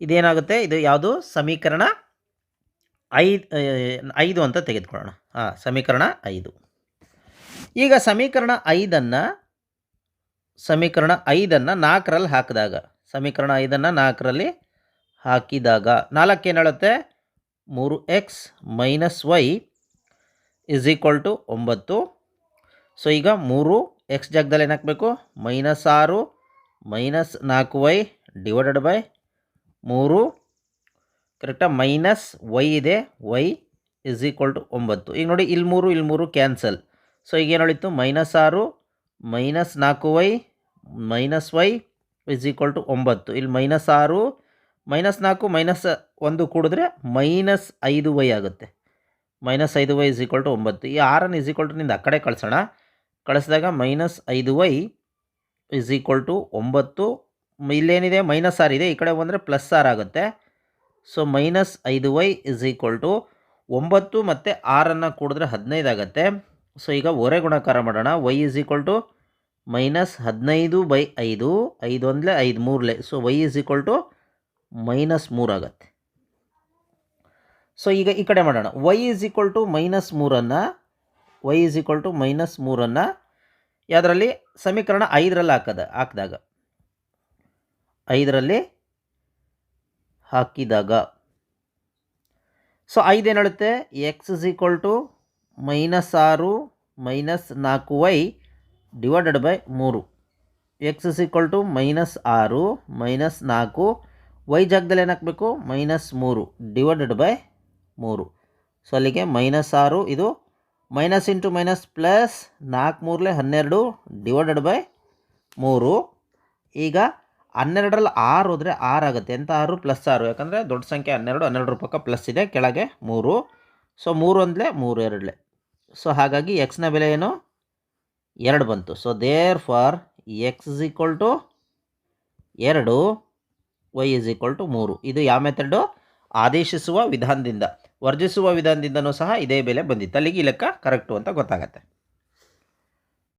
ಇದೇನಾಗುತ್ತೆ? ಇದು ಯಾವುದು? ಸಮೀಕರಣ ಐದು ಐದು ಅಂತ ತೆಗೆದುಕೊಳ್ಳೋಣ. ಹಾಂ ಸಮೀಕರಣ ಐದು. ಈಗ ಸಮೀಕರಣ ಐದನ್ನು ಸಮೀಕರಣ ಐದನ್ನು ನಾಲ್ಕರಲ್ಲಿ ಹಾಕಿದಾಗ, ಸಮೀಕರಣ ಐದನ್ನು ನಾಲ್ಕರಲ್ಲಿ ಹಾಕಿದಾಗ ನಾಲ್ಕೇನು ಹೇಳುತ್ತೆ? ಮೂರು x minus y is equal to ಒಂಬತ್ತು. ಸೊ ಈಗ ಮೂರು ಎಕ್ಸ್ ಜಾಗದಲ್ಲಿ ಏನು ಹಾಕಬೇಕು? ಮೈನಸ್ ಆರು ಮೈನಸ್ ನಾಲ್ಕು ವೈ ಡಿವೈಡೆಡ್ ಬೈ ಮೂರು. ಕರೆಕ್ಟಾ ಮೈನಸ್ ವೈ ಇದೆ. ವೈ ಇಸ್ ಈಕ್ವಲ್ ಟು ಒಂಬತ್ತು. ಈಗ ನೋಡಿ, ಇಲ್ಲಿ ಮೂರು ಇಲ್ಲಿ ಮೂರು ಕ್ಯಾನ್ಸಲ್ ಸೊ ಈಗ ಏನು ಹೇಳಿತ್ತು? ಮೈನಸ್ ಆರು ಮೈನಸ್ ನಾಲ್ಕು Y minus Y is equal to ಒಂಬತ್ತು. ಇಲ್ಲಿ ಮೈನಸ್ ಆರು ಮೈನಸ್ ನಾಲ್ಕು ಮೈನಸ್ ಒಂದು ಕೂಡಿದ್ರೆ ಮೈನಸ್ ಐದು ವೈ ಆಗುತ್ತೆ. ಮೈನಸ್ ಐದು ವೈ ಇಸ್ ಈಕ್ವಲ್ ಟು ಒಂಬತ್ತು. ಈ ಆರನ್ನು ಇಸ್ ಈಕ್ವಲ್ ಟು ನಿಂದ ಆ ಕಡೆ ಕಳಿಸೋಣ. ಕಳಿಸಿದಾಗ ಮೈನಸ್ ಐದು ವೈ ಇಸ್ ಈಕ್ವಲ್ ಟು ಒಂಬತ್ತು. ಇಲ್ಲೇನಿದೆ? ಮೈನಸ್ ಆರ್ ಇದೆ. ಈ ಕಡೆ ಬಂದರೆ ಪ್ಲಸ್ ಆರ್ ಆಗುತ್ತೆ. ಸೊ ಮೈನಸ್ ಐದು ವೈ ಇಸ್ ಈಕ್ವಲ್ ಟು ಒಂಬತ್ತು ಮತ್ತು ಆರನ್ನು ಕೂಡಿದ್ರೆ ಹದಿನೈದು ಆಗುತ್ತೆ. ಸೊ ಈಗ ಒರೆ ಗುಣಾಕಾರ ಮಾಡೋಣ. Y is equal to minus ಹದಿನೈದು ಬೈ ಐದು. ಐದು ಒಂದಲೇ ಐದು ಮೂರಲೆ. So y is equal to minus ಮೂರು ಆಗುತ್ತೆ. ಸೊ ಈಗ ಈ ಕಡೆ ಮಾಡೋಣ. Y is equal to minus ಮೂರನ್ನು. Y is equal to minus ಮೂರನ್ನು. ಯಾವುದರಲ್ಲಿ? ಸಮೀಕರಣ ಐದರಲ್ಲಿ ಹಾಕದ ಹಾಕಿದಾಗ. ಐದರಲ್ಲಿ ಹಾಕಿದಾಗ. ಸೊ ಐದೇನು ಹೇಳುತ್ತೆ x is equal to minus ಆರು ಮೈನಸ್ ನಾಲ್ಕು ವೈ ಡಿವೈಡೆಡ್ ಬೈ ಮೂರು. X is equal to minus ಆರು ಮೈನಸ್ ನಾಲ್ಕು ವೈ ಜಾಗದಲ್ಲಿ ಏನು ಹಾಕಬೇಕು? ಮೈನಸ್ ಮೂರು ಡಿವೈಡೆಡ್ ಬೈ ಮೂರು. ಸೊ ಅಲ್ಲಿಗೆ ಮೈನಸ್ ಆರು ಇದು ಮೈನಸ್ ಇಂಟು ಮೈನಸ್ ಪ್ಲಸ್ ನಾಲ್ಕು ಮೂರಲೆ ಹನ್ನೆರಡು ಡಿವೈಡೆಡ್ ಬೈ ಮೂರು. ಈಗ ಹನ್ನೆರಡರಲ್ಲಿ ಆರು ಹೋದರೆ ಆರು ಆಗುತ್ತೆ. ಎಂಥ ಆರು? ಪ್ಲಸ್ ಆರು. ಯಾಕಂದರೆ ದೊಡ್ಡ ಸಂಖ್ಯೆ ಹನ್ನೆರಡು ಹನ್ನೆರಡು ಪಕ್ಕ ಪ್ಲಸ್ ಇದೆ. ಕೆಳಗೆ ಮೂರು. ಸೊ ಮೂರು ಒಂದಲೇ ಮೂರು ಎರಡಲೆ. ಸೊ ಹಾಗಾಗಿ ಎಕ್ಸ್ನ ಬೆಲೆ ಏನು? ಎರಡು ಬಂತು. So therefore x is equal to ಎರಡು ವೈ ಇಸ್ ಈಕ್ವಲ್ ಟು ಮೂರು. ಇದು ಯಾವ ಮೆಥಡು ಆದೇಶಿಸುವ ವಿಧಾನದಿಂದ. ವರ್ಜಿಸುವ ವಿಧಾನದಿಂದನೂ ಸಹ ಇದೇ ಬೆಲೆ ಬಂದಿತ್ತು. ಅಲ್ಲಿಗೆ ಈ ಲೆಕ್ಕ ಕರೆಕ್ಟು ಅಂತ ಗೊತ್ತಾಗತ್ತೆ.